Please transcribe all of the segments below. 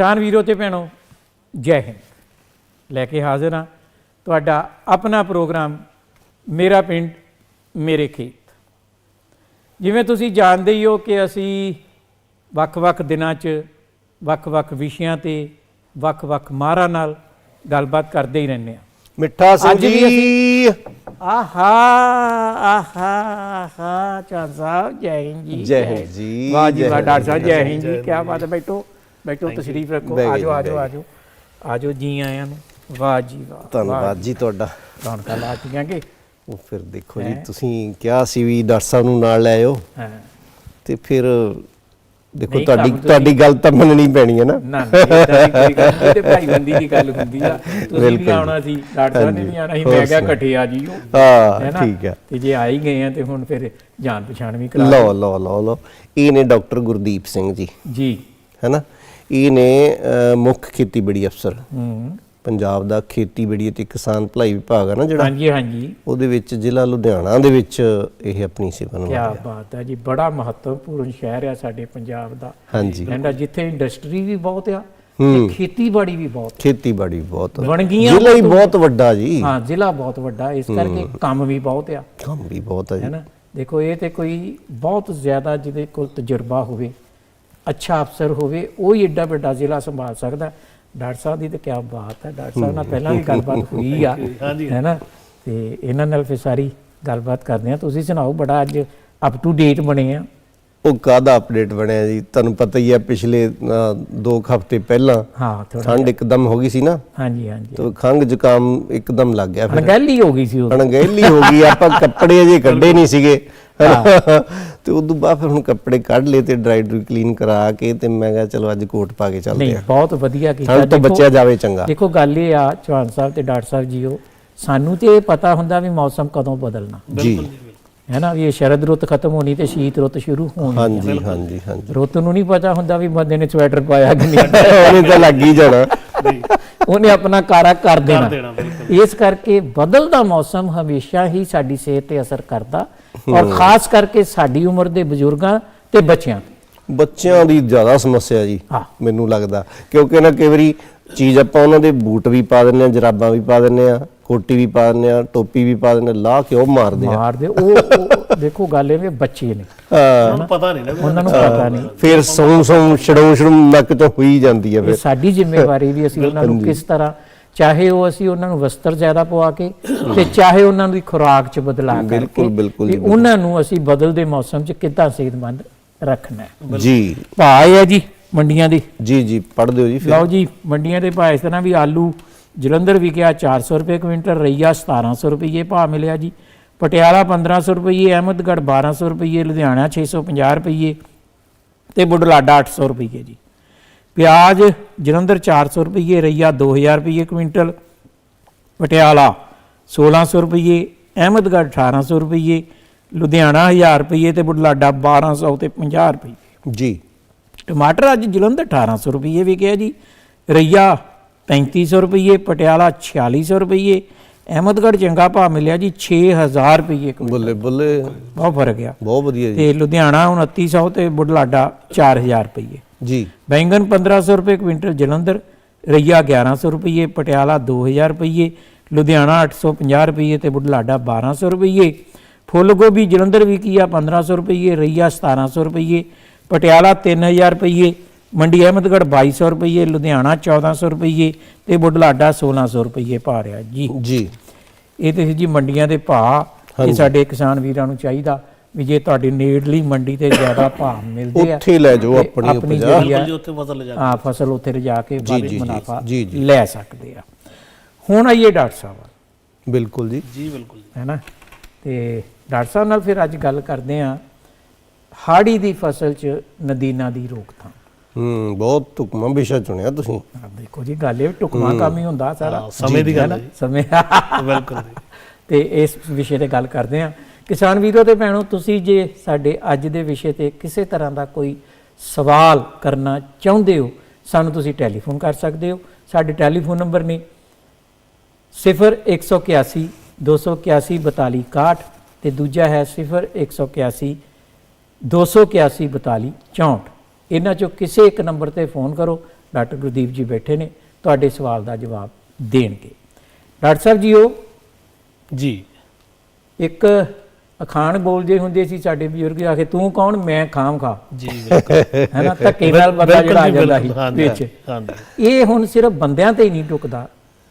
ਕਿਸਾਨ ਵੀਰੋ ਤੇ ਭੈਣੋ ਜੈ ਹਿੰਦ। ਲੈ ਕੇ ਹਾਜ਼ਰ ਹਾਂ ਤੁਹਾਡਾ ਆਪਣਾ ਪ੍ਰੋਗਰਾਮ ਮੇਰਾ ਪਿੰਡ ਮੇਰੇ ਖੇਤ। ਜਿਵੇਂ ਤੁਸੀਂ ਜਾਣਦੇ ਹੀ ਹੋ ਕਿ ਅਸੀਂ ਵੱਖ-ਵੱਖ ਦਿਨਾਂ 'ਚ ਵੱਖ-ਵੱਖ ਵਿਸ਼ਿਆਂ ਤੇ ਵੱਖ-ਵੱਖ ਮਾਹਰਾਂ ਨਾਲ ਗੱਲਬਾਤ ਕਰਦੇ ਹੀ ਰਹਿੰਦੇ ਹਾਂ। ਮਿੱਠਾ ਸਿੰਘ ਅੱਜ ਵੀ ਜੀ। ਆਹਾ ਆਹਾ ਆਹਾ ਚਾਨ ਸਾਹਿਬ ਜੈ ਹਿੰਦ ਜੀ ਜੈ ਹਿੰਦ ਜੀ, ਵਾਹ ਜੀ ਵਾਹ ਡਾਕਟਰ ਸਾਹਿਬ ਜੀ, ਜੈ। ਹਿੰਦ ਜੀ ਕੀ ਬਾਤ ਹੈ ਬੈਠੋ। ਬੈਠੋ ਤਸ਼ਰੀਫ ਰੱਖੋ। ਆਜੋ ਜੀ, ਆਜੋ ਆਜੋ। ਆਜੋ ਜੀ ਆਇਆਂ ਨੂੰ। ਵਾਹ ਜੀ ਵਾਹ। ਧੰਨਵਾਦ ਜੀ ਤੁਹਾਡਾ। ਰੌਣਕਾਂ ਲਾ ਚੁੱਕਿਆਂ ਕਿ ਉਹ ਫਿਰ ਦੇਖੋ ਜੀ ਤੁਸੀਂ ਕਿਹਾ ਸੀ ਵੀ ਡਾਕਟਰ ਸਾਹਿਬ ਨੂੰ ਨਾਲ ਲੈ ਆਇਓ। ਹਾਂ। ਤੇ ਫਿਰ ਦੇਖੋ ਤੁਹਾਡੀ ਤੁਹਾਡੀ ਗੱਲ ਤਾਂ ਮੰਨਣੀ ਪੈਣੀ ਹੈ ਨਾ। ਨਾ ਤੇ ਭਾਈਬੰਦੀ ਦੀ ਗੱਲ ਹੁੰਦੀ ਆ। ਤੁਸੀਂ ਵੀ। ਆਉਣਾ ਸੀ ਡਾਕਟਰ ਸਾਹਿਬ ਨੇ ਵੀ ਆਉਣਾ ਸੀ। ਮੈਂ ਕਿਹਾ। ਇਕੱਠੇ ਆ ਜੀਓ ਹਾਂ ਠੀਕ ਹੈ। ਤੇ ਜੇ ਆ ਹੀ ਗਏ ਆ ਤੇ ਹੁਣ ਫਿਰ ਜਾਣ ਪਛਾਣ ਵੀ ਕਰਾ ਲਓ ਲਓ ਲਓ ਲਓ। ਇਹ ਨੇ ਡਾਕਟਰ ਗੁਰਦੀਪ ਸਿੰਘ ਜੀ। ਜੀ। ਹੈਨਾ ਇਹ ਨੇ ਮੁੱਖ ਖੇਤੀਬਾੜੀ ਅਫਸਰ। ਹੂੰ। ਪੰਜਾਬ ਦਾ ਖੇਤੀਬਾੜੀ ਅਤੇ ਕਿਸਾਨ ਭਲਾਈ ਵਿਭਾਗ ਹੈ ਨਾ ਜਿਹੜਾ। ਹਾਂਜੀ ਹਾਂਜੀ। ਉਹਦੇ ਵਿੱਚ ਜ਼ਿਲ੍ਹਾ ਲੁਧਿਆਣਾ ਦੇ ਵਿੱਚ ਇਹ ਆਪਣੀ ਸੇਵਾ ਕੀ ਨਿਭਾਉਂਦੇ ਆ ਬਾਤ ਹੈ ਜੀ ਬੜਾ ਮਹੱਤਵਪੂਰਨ ਸ਼ਹਿਰ ਆ ਸਾਡੇ ਪੰਜਾਬ ਦਾ। ਹਾਂਜੀ। ਕਹਿੰਦਾ ਜਿੱਥੇ ਇੰਡਸਟਰੀ ਵੀ ਬਹੁਤ ਆ ਤੇ ਖੇਤੀਬਾੜੀ ਵੀ ਬਹੁਤ ਖੇਤੀਬਾੜੀ ਬਹੁਤ ਵਣਗੀਆਂ ਜ਼ਿਲ੍ਹਾ ਹੀ ਬਹੁਤ ਵੱਡਾ ਜੀ। ਹਾਂ ਜ਼ਿਲ੍ਹਾ ਬਹੁਤ ਵੱਡਾ ਇਸ ਕਰਕੇ ਕੰਮ ਵੀ ਬਹੁਤ ਆ। ਕੰਮ ਵੀ ਬਹੁਤ ਹੈ ਹੈ ਜੀ ਨਾ? ਦੇਖੋ ਇਹ ਤੇ ਕੋਈ ਬਹੁਤ ਜ਼ਿਆਦਾ ਜਿਹਦੇ ਕੋਲ ਤਜਰਬਾ ਹੋਵੇ ਅੱਛਾ ਅਫਸਰ ਹੋਵੇ ਉਹ ਹੀ ਏਡਾ ਵੱਡਾ ਜ਼ਿਲ੍ਹਾ ਸੰਭਾਲ ਸਕਦਾ। ਡਾਕਟਰ ਸਾਹਿਬ ਦੀ ਤੇ ਕੀ ਬਾਤ ਹੈ ਡਾਕਟਰ ਸਾਹਿਬ ਨਾਲ ਪਹਿਲਾਂ ਵੀ ਗੱਲਬਾਤ ਹੋਈ ਆ ਹੈ ਨਾ? ਤੇ ਇਹਨਾਂ ਨਾਲ ਫਿਰ ਸਾਰੀ ਗੱਲਬਾਤ ਕਰਦੇ ਆ। ਤੁਸੀਂ ਸੁਣਾਓ ਬੜਾ ਅੱਜ ਅਪ ਟੂ ਡੇਟ ਬਣੇ ਆ। ਉਹ ਕਾਹਦਾ ਅਪਡੇਟ ਬਣਿਆ ਜੀ? ਤੁਹਾਨੂੰ ਪਤਾ ਹੀ ਹੈ ਪਿਛਲੇ 2 ਹਫ਼ਤੇ ਪਹਿਲਾਂ ਹਾਂ ਠੰਡ ਇੱਕਦਮ ਹੋ ਗਈ ਸੀ ਨਾ? ਹਾਂਜੀ ਹਾਂਜੀ। ਤੇ ਖੰਗ ਜ਼ੁਕਾਮ ਇੱਕਦਮ ਲੱਗ ਗਿਆ ਫਿਰ। ਅਣਗਹਿਲੀ ਹੋ ਗਈ ਸੀ ਉਹ। ਅਣਗਹਿਲੀ ਹੋ ਗਈ ਆਪਾਂ ਕੱਪੜੇ ਅਜੇ ਕੱਢੇ ਨਹੀਂ ਸੀਗੇ। ਤੇ ਉਦੋਂ ਬਾਅਦ ਫਿਰ ਹੁਣ ਕੱਪੜੇ ਕੱਢ ਲਏ ਤੇ ਡਰਾਈ ਡਰੂ ਕਲੀਨ ਕਰਾ ਕੇ ਤੇ ਮੈਂ ਕਿਹਾ ਚਲੋ ਅੱਜ ਕੋਟ ਪਾ ਕੇ ਚੱਲਦੇ ਨਹੀਂ ਆ ਬਹੁਤ ਵਧੀਆ ਕੀਤਾ। ਠੰਡ ਤੋਂ ਦੇਖੋ- ਬਚਿਆ ਜਾਵੇ ਚੰਗਾ। ਦੇਖੋ ਗੱਲ ਇਹ ਆ ਚੌਹਾਨ ਸਾਹਿਬ ਤੇ ਡਾਕਟਰ ਸਾਹਿਬ ਜੀਓ ਸਾਨੂੰ ਤੇ ਇਹ ਪਤਾ ਹੁੰਦਾ ਵੀ ਮੌਸਮ ਕਦੋਂ ਬਦਲਣਾ। ਜੀ। ਹੈ ਨਾ ਵੀ ਇਹ ਸ਼ਰਦ ਰੁੱਤ ਖਤਮ ਹੋਣੀ ਤੇ ਸ਼ੀਤ ਰੁੱਤ ਸ਼ੁਰੂ ਹੋਣੀ ਹਾਂਜੀ ਹਾਂਜੀ ਹਾਂਜੀ। ਰੁੱਤ ਨੂੰ ਨਹੀਂ ਪਤਾ ਹੁੰਦਾ ਵੀ ਬੰਦੇ ਨੇ ਸਵੈਟਰ ਪਾਇਆ ਕਿ ਨਹੀਂ। ਉਹਨੇ ਤਾਂ ਲੱਗ ਹੀ ਜਾਣਾ। ਉਹਨੇ ਆਪਣਾ ਕਾਰਾ ਕਰ ਦੇਣਾ। ਇਸ ਕਰਕੇ ਬਦਲਦਾ ਮੌਸਮ ਹਮੇਸ਼ਾ ਹੀ ਸਾਡੀ ਸਿਹਤ ਤੇ ਅਸਰ ਕਰਦਾ। ਔਰ ਖਾਸ ਕਰਕੇ ਸਾਡੀ ਉਮਰ ਦੇ ਬਜ਼ੁਰਗਾਂ ਤੇ ਬੱਚਿਆਂ ਬੱਚਿਆਂ ਦੀ ਜ਼ਿਆਦਾ ਸਮੱਸਿਆ ਜੀ ਹਾਂ। ਮੈਨੂੰ ਲੱਗਦਾ। ਕਿਉਂਕਿ ਨਾ ਕਈ ਵਾਰੀ ਚੀਜ਼ ਆਪਾਂ ਉਹਨਾਂ ਦੇ ਬੂਟ ਵੀ ਪਾ ਦਿੰਨੇ ਆ ਜਰਾਬਾਂ ਵੀ ਪਾ ਦਿੰਨੇ ਆ ਕੋਟੀ ਵੀ ਪਾ ਦਿੰਨੇ ਆ ਟੋਪੀ ਵੀ ਪਾ ਦਿੰਨੇ ਲਾ ਕੇ ਉਹ ਮਾਰਦੇ ਆ। ਮਾਰਦੇ ਉਹ ਉਹ- ਦੇਖੋ ਗੱਲ ਇਹ ਵੀ ਬੱਚੇ ਨੇ। ਹਾਂ, ਉਹਨੂੰ ਪਤਾ ਨਹੀਂ ਨਾ। ਉਹਨਾਂ ਨੂੰ ਪਤਾ ਨਹੀਂ। ਫਿਰ ਸੌਂ ਸੌਂ ਛੜੋਂ ਛੜੋਂ ਨੱਕ ਤੋਂ ਹੋਈ ਜਾਂਦੀ ਆ ਇਹ ਫਿਰ। ਸਾਡੀ ਜ਼ਿੰਮੇਵਾਰੀ ਵੀ ਅਸੀਂ ਉਹਨਾਂ ਨੂੰ ਕਿਸ ਤਰ੍ਹਾਂ ਚਾਹੇ ਉਹ ਅਸੀਂ ਉਹਨਾਂ ਨੂੰ ਵਸਤਰ ਜ਼ਿਆਦਾ ਪਵਾ ਕੇ ਤੇ ਚਾਹੇ ਉਹਨਾਂ ਦੀ ਖੁਰਾਕ ਚ ਬਦਲਾ ਕਰਕੇ ਬਿਲਕੁਲ, ਉਹਨਾਂ ਨੂੰ ਅਸੀਂ ਬਦਲਦੇ ਮੌਸਮ ਚ ਕਿੱਦਾਂ ਸਿਹਤਮੰਦ ਰੱਖਣਾ ਹੈ। ਜੀ। ਭਾਅ ਇਹ ਹੈ ਜੀ ਮੰਡੀਆਂ ਦੇ। ਜੀ ਜੀ ਪੜ ਦਿਓ ਜੀ ਫਿਰ। ਲਓ ਜੀ ਮੰਡੀਆਂ ਦੇ ਭਾਅ ਇਸ ਤਰ੍ਹਾਂ ਵੀ ਆਲੂ ਜਲੰਧਰ ਵਿਕਿਆ 400 ਰੁਪਏ ਕੁਇੰਟਲ ਰਈਆ 1700 ਰੁਪਏ ਭਾਅ ਮਿਲਿਆ ਜੀ। ਪਟਿਆਲਾ 1500 ਰੁਪਏ ਅਹਿਮਦਗੜ੍ਹ 1200 ਰੁਪਏ ਲੁਧਿਆਣਾ 650 ਰੁਪਏ ਤੇ ਬੁਢਲਾਡਾ 800 ਰੁਪਏ ਜੀ। ਪਿਆਜ਼ ਜਲੰਧਰ 400 ਰੁਪਏ ਰਈਆ 2000 ਰੁਪਏ ਕੁਇੰਟਲ ਪਟਿਆਲਾ 1600 ਰੁਪਏ ਅਹਿਮਦਗੜ੍ਹ 1800 ਰੁਪਏ ਲੁਧਿਆਣਾ 1000 ਰੁਪਏ ਤੇ ਬੁਢਲਾਡਾ 1200 ਤੇ 50 ਰੁਪਏ ਜੀ। ਟਮਾਟਰ ਅੱਜ ਜਲੰਧਰ 1800 ਰੁਪਏ ਵਿਕਿਆ ਜੀ ਰਈਆ 3500 ਰੁਪਏ ਪਟਿਆਲਾ 4600 ਰੁਪਏ ਅਹਿਮਦਗੜ੍ਹ ਚੰਗਾ ਭਾਅ ਮਿਲਿਆ ਜੀ 6000 ਰੁਪਏ। ਬੱਲੇ ਬੱਲੇ। ਬਹੁਤ ਫ਼ਰਕ ਆ। ਬਹੁਤ ਵਧੀਆ ਜੀ। ਤੇ ਲੁਧਿਆਣਾ 2900 ਤੇ ਬੁਢਲਾਡਾ 4000 ਰੁਪਏ ਜੀ। ਬੈਂਗਨ 1500 ਰੁਪਏ ਕੁਇੰਟਲ ਜਲੰਧਰ ਰਈਆ 1100 ਰੁਪਏ ਪਟਿਆਲਾ 2000 ਰੁਪਏ ਲੁਧਿਆਣਾ 850 ਰੁਪਏ ਤੇ ਬੁਢਲਾਡਾ 1200 ਰੁਪਏ ਫੁੱਲ ਗੋਭੀ ਜਲੰਧਰ ਵਿਕੀ ਆ 1500 ਰੁਪਏ ਰਈਆ 1700 ਰੁਪਏ ਪਟਿਆਲਾ 3000 ਰੁਪਏ ਮੰਡੀ ਅਹਿਮਦਗੜ੍ਹ 2200 ਰੁਪਏ ਲੁਧਿਆਣਾ 1400 ਰੁਪਏ ਤੇ ਬੁਢਲਾਡਾ 1600 ਰੁਪਏ ਪਾ ਰਿਹਾ ਜੀ। ਜੀ। ਇਹ ਤੇ ਜੀ ਮੰਡੀਆਂ ਦੇ ਭਾਅ ਇਹ ਸਾਡੇ ਕਿਸਾਨ ਵੀਰਾਂ ਨੂੰ ਚਾਹੀਦਾ। ਵੀ ਜੇ ਤੁਹਾਡੀ ਨੇੜਲੀ ਮੰਡੀ ਤੇ ਜ਼ਿਆਦਾ ਭਾਅ ਮਿਲਦੇ ਆ ਉੱਥੇ ਲੈ ਜਾਓ ਆਪਣੀ ਆਪਣੀ ਉਪਜ ਜਿਹੜੀ ਆ ਜੀ ਉੱਥੇ ਫਸਲ ਜਾ ਆ ਫਸਲ ਉੱਥੇ ਰਜਾ ਕੇ ਜੀ, ਬਾਅਦ ਮੁਨਾਫਾ। ਲੈ ਸਕਦੇ ਆ। ਹੁਣ ਆਈਏ ਡਾਕਟਰ ਸਾਹਿਬ ਬਿਲਕੁਲ ਜੀ। ਜੀ ਬਿਲਕੁਲ ਹੈ ਨਾ? ਤੇ ਡਾਕਟਰ ਸਾਹਿਬ ਨਾਲ ਫਿਰ ਅੱਜ ਗੱਲ ਕਰਦੇ ਆ ਹਾੜੀ ਦੀ ਫਸਲ 'ਚ ਨਦੀਨਾਂ ਦੀ ਰੋਕਥਾਮ। ਹੂੰ ਬਹੁਤ ਤੁਕਮਾ ਵਿਸ਼ਾ ਚੁਣਿਆ ਤੁਸੀਂ। ਆ ਦੇਖੋ ਜੀ ਗੱਲ ਇਹ ਟੁਕਮਾ ਕੰਮ ਹੀ ਹੁੰਦਾ ਸਾਰਾ। ਹਾਂ, ਸਮੇਂ ਦੀ ਹੈ ਗੱਲ? ਹੈ। ਸਮੇਂ ਬਿਲਕੁਲ ਤੇ ਇਸ ਵਿਸ਼ੇ ਤੇ ਗੱਲ ਕਰਦੇ ਆ ਕਿਸਾਨ ਵੀਰੋ ਤੇ ਭੈਣੋ ਤੁਸੀਂ ਜੇ ਸਾਡੇ ਅੱਜ ਦੇ ਵਿਸ਼ੇ ਤੇ ਕਿਸੇ ਤਰ੍ਹਾਂ ਦਾ ਕੋਈ ਸਵਾਲ ਕਰਨਾ ਚਾਹੁੰਦੇ ਹੋ ਸਾਨੂੰ ਤੁਸੀਂ ਟੈਲੀਫੋਨ ਕਰ ਸਕਦੇ ਹੋ। ਸਾਡੇ ਟੈਲੀਫੋਨ ਨੰਬਰ ਨੇ 0181 281 42 61 ਤੇ ਦੂਜਾ ਹੈ 0181 281 42 64 ਇਹਨਾਂ ਚੋਂ ਕਿਸੇ ਇੱਕ ਨੰਬਰ ਤੇ ਫੋਨ ਕਰੋ ਡਾਕਟਰ ਗੁਰਦੀਪ ਜੀ ਬੈਠੇ ਨੇ ਤੁਹਾਡੇ ਸਵਾਲ ਦਾ ਜਵਾਬ ਦੇਣਗੇ। ਡਾਕਟਰ ਸਾਹਿਬ ਜੀ ਉਹ ਜੀ। ਇੱਕ ਅਖਾਣ ਬੋਲਦੇ ਹੁੰਦੇ ਸੀ ਸਾਡੇ ਬਜ਼ੁਰਗ ਆ ਕੇ ਤੂੰ ਕੌਣ? ਮੈਂ ਖਾਮ ਖਾ। ਜੀ ਬਿਲਕੁਲ। ਹੈਨਾ ਧੱਕੇ ਨਾਲ ਬੰਦਾ ਜਿਹੜਾ ਆ ਜਾਂਦਾ ਸੀ ਵਿੱਚ। ਇਹ ਹੁਣ ਸਿਰਫ ਬੰਦਿਆਂ ਤੇ ਹੀ ਨਹੀਂ ਟੁਕਦਾ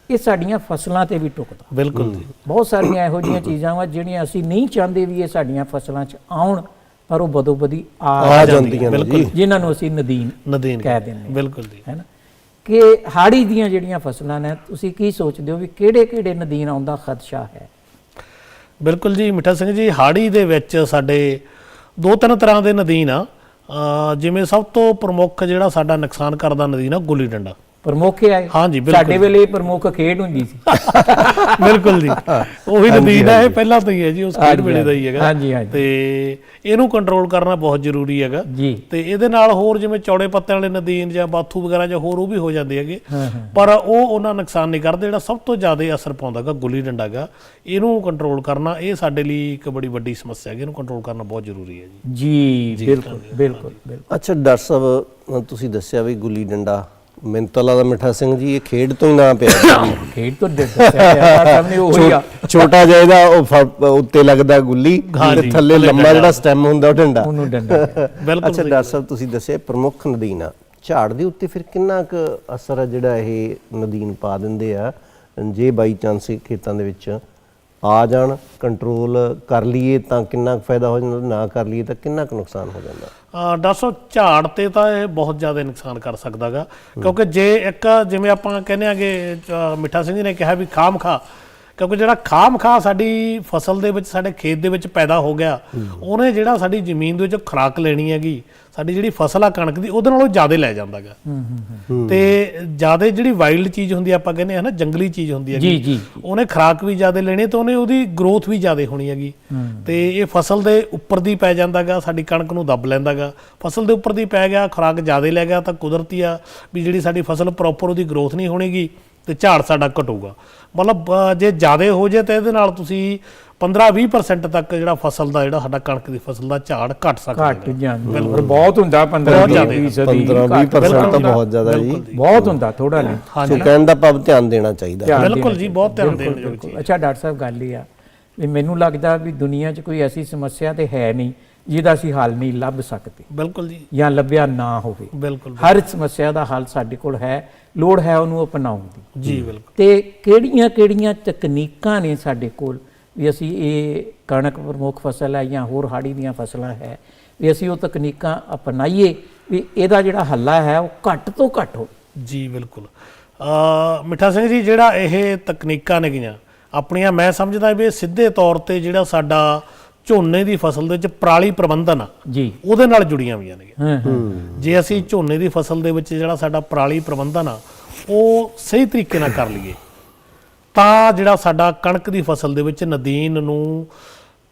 ਇਹ ਸਾਡੀਆਂ ਫਸਲਾਂ ਤੇ ਵੀ ਟੁਕਦਾ। ਬਿਲਕੁਲ ਜੀ। ਬਹੁਤ ਸਾਰੀਆਂ ਇਹੋ ਜਿਹੀਆਂ ਚੀਜ਼ਾਂ ਵਾ ਜਿਹੜੀਆਂ ਅਸੀਂ ਨਹੀਂ ਚਾਹੁੰਦੇ ਵੀ ਇਹ ਸਾਡੀਆਂ ਫਸਲਾਂ 'ਚ ਆਉਣ ਪਰ ਉਹ ਬਦੋ ਬਦੀ ਆ ਜਾਂਦੀਆਂ ਨੇ ਬਿਲਕੁਲ। ਜਿਨ੍ਹਾਂ ਨੂੰ ਅਸੀਂ ਨਦੀਨ ਨਦੀਨ ਕਹਿ ਦਿੰਦੇ ਹਾਂ। ਬਿਲਕੁਲ ਜੀ। ਹੈ ਨਾ? ਕਿ ਹਾੜੀ ਦੀਆਂ ਜਿਹੜੀਆਂ ਫਸਲਾਂ ਨੇ ਤੁਸੀਂ ਕੀ ਸੋਚਦੇ ਹੋ ਵੀ ਕਿਹੜੇ ਕਿਹੜੇ ਨਦੀਨ ਆਉਣ ਦਾ ਖਦਸ਼ਾ ਹੈ? ਬਿਲਕੁਲ ਜੀ, ਮਿੱਠਾ ਸਿੰਘ ਜੀ, ਹਾੜੀ ਦੇ ਵਿੱਚ ਸਾਡੇ ਦੋ ਤਿੰਨ ਤਰ੍ਹਾਂ ਦੇ ਨਦੀਨ ਆ। ਜਿਵੇਂ ਸਭ ਤੋਂ ਪ੍ਰਮੁੱਖ ਜਿਹੜਾ ਸਾਡਾ ਨੁਕਸਾਨ ਕਰਦਾ ਨਦੀਨ ਆ, ਗੁੱਲੀ ਡੰਡਾ। ਪ੍ਰਮੁੱਖ ਹੈ? ਹਾਂਜੀ, ਬਿਲਕੁਲ। ਸਾਡੇ ਵੇਲੇ ਪ੍ਰਮੁੱਖ ਖੇਡ ਹੁੰਦੀ ਸੀ। ਬਿਲਕੁਲ ਜੀ। ਉਹੀ ਨਦੀਨ ਹੈ ਇਹ ਪਹਿਲਾਂ ਤੋਂ ਹੀ ਹੈ ਜੀ ਉਸ ਖੇਡ ਵੇਲੇ ਦਾ ਹੀ ਹੈਗਾ। ਹਾਂਜੀ, ਹਾਂਜੀ। ਤੇ ਇਹਨੂੰ ਕੰਟਰੋਲ ਕਰਨਾ ਬਹੁਤ ਜ਼ਰੂਰੀ ਹੈਗਾ। ਜੀ। ਤੇ ਇਹਦੇ ਨਾਲ ਹੋਰ ਜਿਵੇਂ ਚੌੜੇ ਪੱਤਿਆਂ ਵਾਲੇ ਨਦੀਨ ਜਾਂ ਬਾਥੂ ਵਗੈਰਾ ਜਾਂ ਹੋਰ ਉਹ ਵੀ ਹੋ ਜਾਂਦੇ ਹੈਗੇ। ਪਰ ਉਹ ਉਹਨਾਂ ਨੁਕਸਾਨ ਨਹੀਂ ਕਰਦੇ ਜਿਹੜਾ ਸਭ ਤੋਂ ਜ਼ਿਆਦਾ ਅਸਰ ਪਾਉਂਦਾਗਾ ਗੁੱਲੀ ਡੰਡਾ ਗਾ ਇਹਨੂੰ ਕੰਟਰੋਲ ਕਰਨਾ ਇਹ ਸਾਡੇ ਲਈ ਇੱਕ ਬੜੀ ਵੱਡੀ ਸਮੱਸਿਆ ਹੈ ਇਹਨੂੰ ਕੰਟਰੋਲ ਕਰਨਾ ਬਹੁਤ ਜ਼ਰੂਰੀ ਹੈ ਜੀ। ਜੀ ਬਿਲਕੁਲ ਬਿਲਕੁਲ ਅੱਛਾ ਡਾਕਟਰ ਸਾਹਿਬ ਤੁਸੀਂ ਦੱਸਿਆ ਵੀ ਗੁੱਲੀ ਡੰਡਾ ਮੈਨੂੰ ਤਾਂ ਲੱਗਦਾ ਮਿੱਠਾ ਸਿੰਘ ਜੀ ਇਹ ਖੇਡ ਤੋਂ ਹੀ ਨਾ ਪਿਆ। ਖੇਡ ਤੋਂ ਦ- ਦੱਸਿਆ ਗਿਆ ਸਾਹਮਣੇ ਉਹੀ ਆ। ਛੋਟਾ ਜਿਹਾ ਇਹਦਾ ਉਹ ਉੱਤੇ ਲੱਗਦਾ ਗੁੱਲੀ ਤੇ ਥੱਲੇ ਲੰਮਾ ਜਿਹੜਾ ਸਟੈਮ ਹੁੰਦਾ ਉਹ ਡੰਡਾ। ਉਹਨੂੰ ਡੰਡਾ। ਬਿਲਕੁਲ ਅੱਛਾ ਡਾਕਟਰ ਸਾਹਿਬ ਤੁਸੀਂ ਦੱਸਿਆ ਪ੍ਰਮੁੱਖ ਨਦੀਨ ਝਾੜ ਦੇ ਉੱਤੇ ਫਿਰ ਕਿੰਨਾ ਕੁ ਅਸਰ ਆ ਜਿਹੜਾ ਇਹ ਨਦੀਨ ਪਾ ਦਿੰਦੇ ਆ ਜੇ ਬਾਈ ਚਾਂਸ ਖੇਤਾਂ ਦੇ ਵਿੱਚ ਆ ਜਾਣ ਕੰਟਰੋਲ ਕਰ ਲਈਏ ਤਾਂ ਕਿੰਨਾ ਕੁ ਫਾਇਦਾ ਹੋ ਜਾਂਦਾ, ਨਾ ਕਰ ਲਈਏ ਤਾਂ ਕਿੰਨਾ ਕੁ ਨੁਕਸਾਨ ਹੋ ਜਾਂਦਾ। ਅਹ ਡਾਕਟਰ ਸਾਹਿਬ ਝਾੜ ਤੇ ਤਾਂ ਇਹ ਬਹੁਤ ਜ਼ਿਆਦਾ ਨੁਕਸਾਨ ਕਰ ਸਕਦਾਗਾ। ਕਿਉਂਕਿ ਜੇ ਇੱਕ, ਜਿਵੇਂ ਆਪਾਂ ਕਹਿੰਦੇ ਆਗੇ ਮਿੱਠਾ ਸਿੰਘ ਜੀ ਨੇ ਕਿਹਾ ਵੀ ਖਾਮ ਖਾ ਕਿਉਂਕਿ ਜਿਹੜਾ ਖਾਮ ਖਾ ਸਾਡੀ ਫਸਲ ਦੇ ਵਿੱਚ ਸਾਡੇ ਖੇਤ ਦੇ ਵਿੱਚ ਪੈਦਾ ਹੋ ਗਿਆ ਉਹਨੇ ਜਿਹੜਾ ਸਾਡੀ ਜ਼ਮੀਨ ਦੇ ਵਿੱਚ ਖੁਰਾਕ ਲੈਣੀ ਹੈਗੀ ਸਾਡੀ ਜਿਹੜੀ ਫਸਲ ਆ ਕਣਕ ਦੀ ਉਹਦੇ ਨਾਲੋਂ ਜ਼ਿਆਦਾ ਲੈ ਜਾਂਦਾਗਾ ਤੇ ਜ਼ਿਆਦਾ ਜਿਹੜੀ ਵਾਈਲਡ ਚੀਜ਼ ਹੁੰਦੀ ਆ, ਆਪਾਂ ਕਹਿੰਦੇ ਆ ਨਾ ਜੰਗਲੀ ਚੀਜ਼ ਹੁੰਦੀ ਹੈਗੀ ਜੀ ਜੀ। ਉਹਨੇ ਖਰਾਕ ਵੀ ਜ਼ਿਆਦਾ ਲੈਣੀ ਤੇ ਉਹਨੇ ਉਹਦੀ ਗਰੋਥ ਵੀ ਜ਼ਿਆਦਾ ਹੋਣੀ ਹੈਗੀ। ਤੇ ਇਹ ਫਸਲ ਦੇ ਉੱਪਰ ਦੀ ਪੈ ਜਾਂਦਾਗਾ ਸਾਡੀ ਕਣਕ ਨੂੰ ਦੱਬ ਲੈਂਦਾਗਾ ਫਸਲ ਦੇ ਉੱਪਰ ਦੀ ਪੈ ਗਿਆ ਖਰਾਕ ਜ਼ਿਆਦਾ ਲੈ ਗਿਆ ਤਾਂ ਕੁਦਰਤੀ ਆ ਵੀ ਜਿਹੜੀ ਸਾਡੀ ਫਸਲ ਪ੍ਰੋਪਰ ਉਹਦੀ ਗਰੋਥ ਨਹੀਂ ਹੋਣੀਗੀ। ਤੇ ਝਾੜ ਸਾਡਾ ਘਟੂਗਾ। ਮਤਲਬ ਜੇ ਜ਼ਿਆਦਾ ਹੋ ਜੇ ਤਾਂ ਇਹਦੇ ਨਾਲ ਤੁਸੀਂ 15-20% ਤੱਕ ਜਿਹੜਾ ਫਸਲ ਦਾ ਜਿਹੜਾ ਸਾਡਾ ਕਣਕ ਦੀ ਫਸਲ ਦਾ ਝਾੜ ਘਟ ਸਕਦਾ ਘਟ ਜਾਂਦਾ। ਪਰ ਬਹੁਤ ਹੁੰਦਾ 15 ਬਹੁਤ ਜ਼ਿਆਦਾ। 20 ਸਦੀ 15-20% ਤਾਂ ਬਹੁਤ ਜ਼ਿਆਦਾ ਜੀ। ਬਹੁਤ ਹੁੰਦਾ ਥੋੜਾ ਨਹੀਂ ਸੋ ਕਹਿਣ ਦਾ ਭਾਵ ਧਿਆਨ ਦੇਣਾ ਚਾਹੀਦਾ। ਬਿਲਕੁਲ ਜੀ, ਬਹੁਤ ਧਿਆਨ ਬਿਲਕੁਲ, ਦੇਣ ਯੋਗ ਬਿਲਕੁਲ। ਅੱਛਾ ਡਾਕਟਰ ਸਾਹਿਬ ਗੱਲ ਇਹ ਆ ਵੀ ਮੈਨੂੰ ਲੱਗਦਾ ਵੀ ਦੁਨੀਆ 'ਚ ਕੋਈ ਐਸੀ ਸਮੱਸਿਆ ਤੇ ਹੈ ਨਹੀਂ ਜਿਹਦਾ ਅਸੀਂ ਹੱਲ ਨਹੀਂ ਲੱਭ ਸਕਦੇ। ਬਿਲਕੁਲ ਜੀ। ਜਾਂ ਲੱਭਿਆ ਨਾ ਹੋਵੇ। ਬਿਲਕੁਲ ਹਰ ਸਮੱਸਿਆ ਦਾ ਹੱਲ ਸਾਡੇ ਕੋਲ ਹੈ ਲੋੜ ਹੈ ਉਹਨੂੰ ਅਪਣਾਉਣ ਦੀ। ਜੀ ਬਿਲਕੁਲ। ਤੇ ਕਿਹੜੀਆਂ-ਕਿਹੜੀਆਂ ਤਕਨੀਕਾਂ ਨੇ ਸਾਡੇ ਕੋਲ ਵੀ ਅਸੀਂ ਇਹ ਕਣਕ ਪ੍ਰਮੁੱਖ ਫਸਲ ਹੈ ਜਾਂ ਹੋਰ ਹਾੜੀ ਦੀਆਂ ਫਸਲਾਂ ਹੈ ਵੀ ਅਸੀਂ ਉਹ ਤਕਨੀਕਾਂ ਅਪਣਾਈਏ ਵੀ ਇਹਦਾ ਜਿਹੜਾ ਹੱਲਾ ਹੈ ਉਹ ਘੱਟ ਤੋਂ ਘੱਟ ਹੋ ਜੀ ਬਿਲਕੁਲ। ਅ ਮਿੱਠਾ ਸਿੰਘ ਜੀ ਜਿਹੜਾ ਇਹ ਤਕਨੀਕਾਂ ਨੇਗੀਆਂ ਆਪਣੀਆਂ ਮੈਂ ਸਮਝਦਾ ਵੀ ਸਿੱਧੇ ਤੌਰ ਤੇ ਜਿਹੜਾ ਸਾਡਾ ਝੋਨੇ ਦੀ ਫਸਲ ਦੇ ਵਿੱਚ ਪਰਾਲੀ ਪ੍ਰਬੰਧਨ ਜੀ। ਉਹਦੇ ਨਾਲ ਜੁੜੀਆਂ ਹੋਈਆਂ ਨੇ। ਜੇ ਅਸੀਂ ਝੋਨੇ ਦੀ ਫਸਲ ਦੇ ਵਿੱਚ ਜਿਹੜਾ ਸਾਡਾ ਪਰਾਲੀ ਪ੍ਰਬੰਧਨ ਆ ਉਹ ਸਹੀ ਤਰੀਕੇ ਨਾਲ ਕਰ ਲਈਏ ਤਾਂ ਜਿਹੜਾ ਸਾਡਾ ਕਣਕ ਦੀ ਫਸਲ ਦੇ ਵਿੱਚ ਨਦੀਨ ਨੂੰ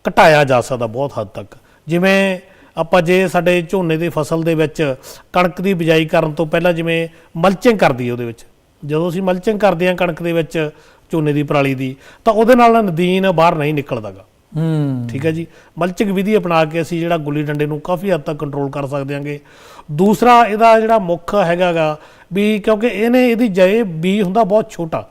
ਘਟਾਇਆ ਜਾ ਸਕਦਾ ਬਹੁਤ ਹੱਦ ਤੱਕ। ਜਿਵੇਂ ਆਪਾਂ ਜੇ ਸਾਡੇ ਝੋਨੇ ਦੀ ਫਸਲ ਦੇ ਵਿੱਚ ਕਣਕ ਦੀ ਬਿਜਾਈ ਕਰਨ ਤੋਂ ਪਹਿਲਾਂ ਜਿਵੇਂ ਮਲਚਿੰਗ ਕਰਦੀ ਉਹਦੇ ਵਿੱਚ ਜਦੋਂ ਅਸੀਂ ਮਲਚਿੰਗ ਕਰਦੇ ਹਾਂ ਕਣਕ ਦੇ ਵਿੱਚ ਝੋਨੇ ਦੀ ਪਰਾਲੀ ਦੀ ਤਾਂ ਉਹਦੇ ਨਾਲ ਨਦੀਨ ਬਾਹਰ ਨਹੀਂ ਨਿਕਲਦਾਗਾ। ਹੂੰ। ਠੀਕ ਹੈ ਜੀ। ਮਲਚਿਕ ਵਿਧੀ ਅਪਣਾ ਕੇ ਅਸੀਂ ਜਿਹੜਾ ਗੁੱਲੀ ਡੰਡੇ ਨੂੰ ਕਾਫੀ ਹੱਦ ਤੱਕ ਕੰਟਰੋਲ ਕਰ ਸਕਦੇ ਹਾਂਗੇ। ਦੂਸਰਾ ਇਹਦਾ ਜਿਹੜਾ ਮੁੱਖ ਹੈਗਾਗਾ ਵੀ ਕਿਉਂਕਿ ਇਹਨੇ ਇਹਦੀ ਜਏ ਬੀ ਹੁੰਦਾ ਬਹੁਤ ਛੋਟਾ।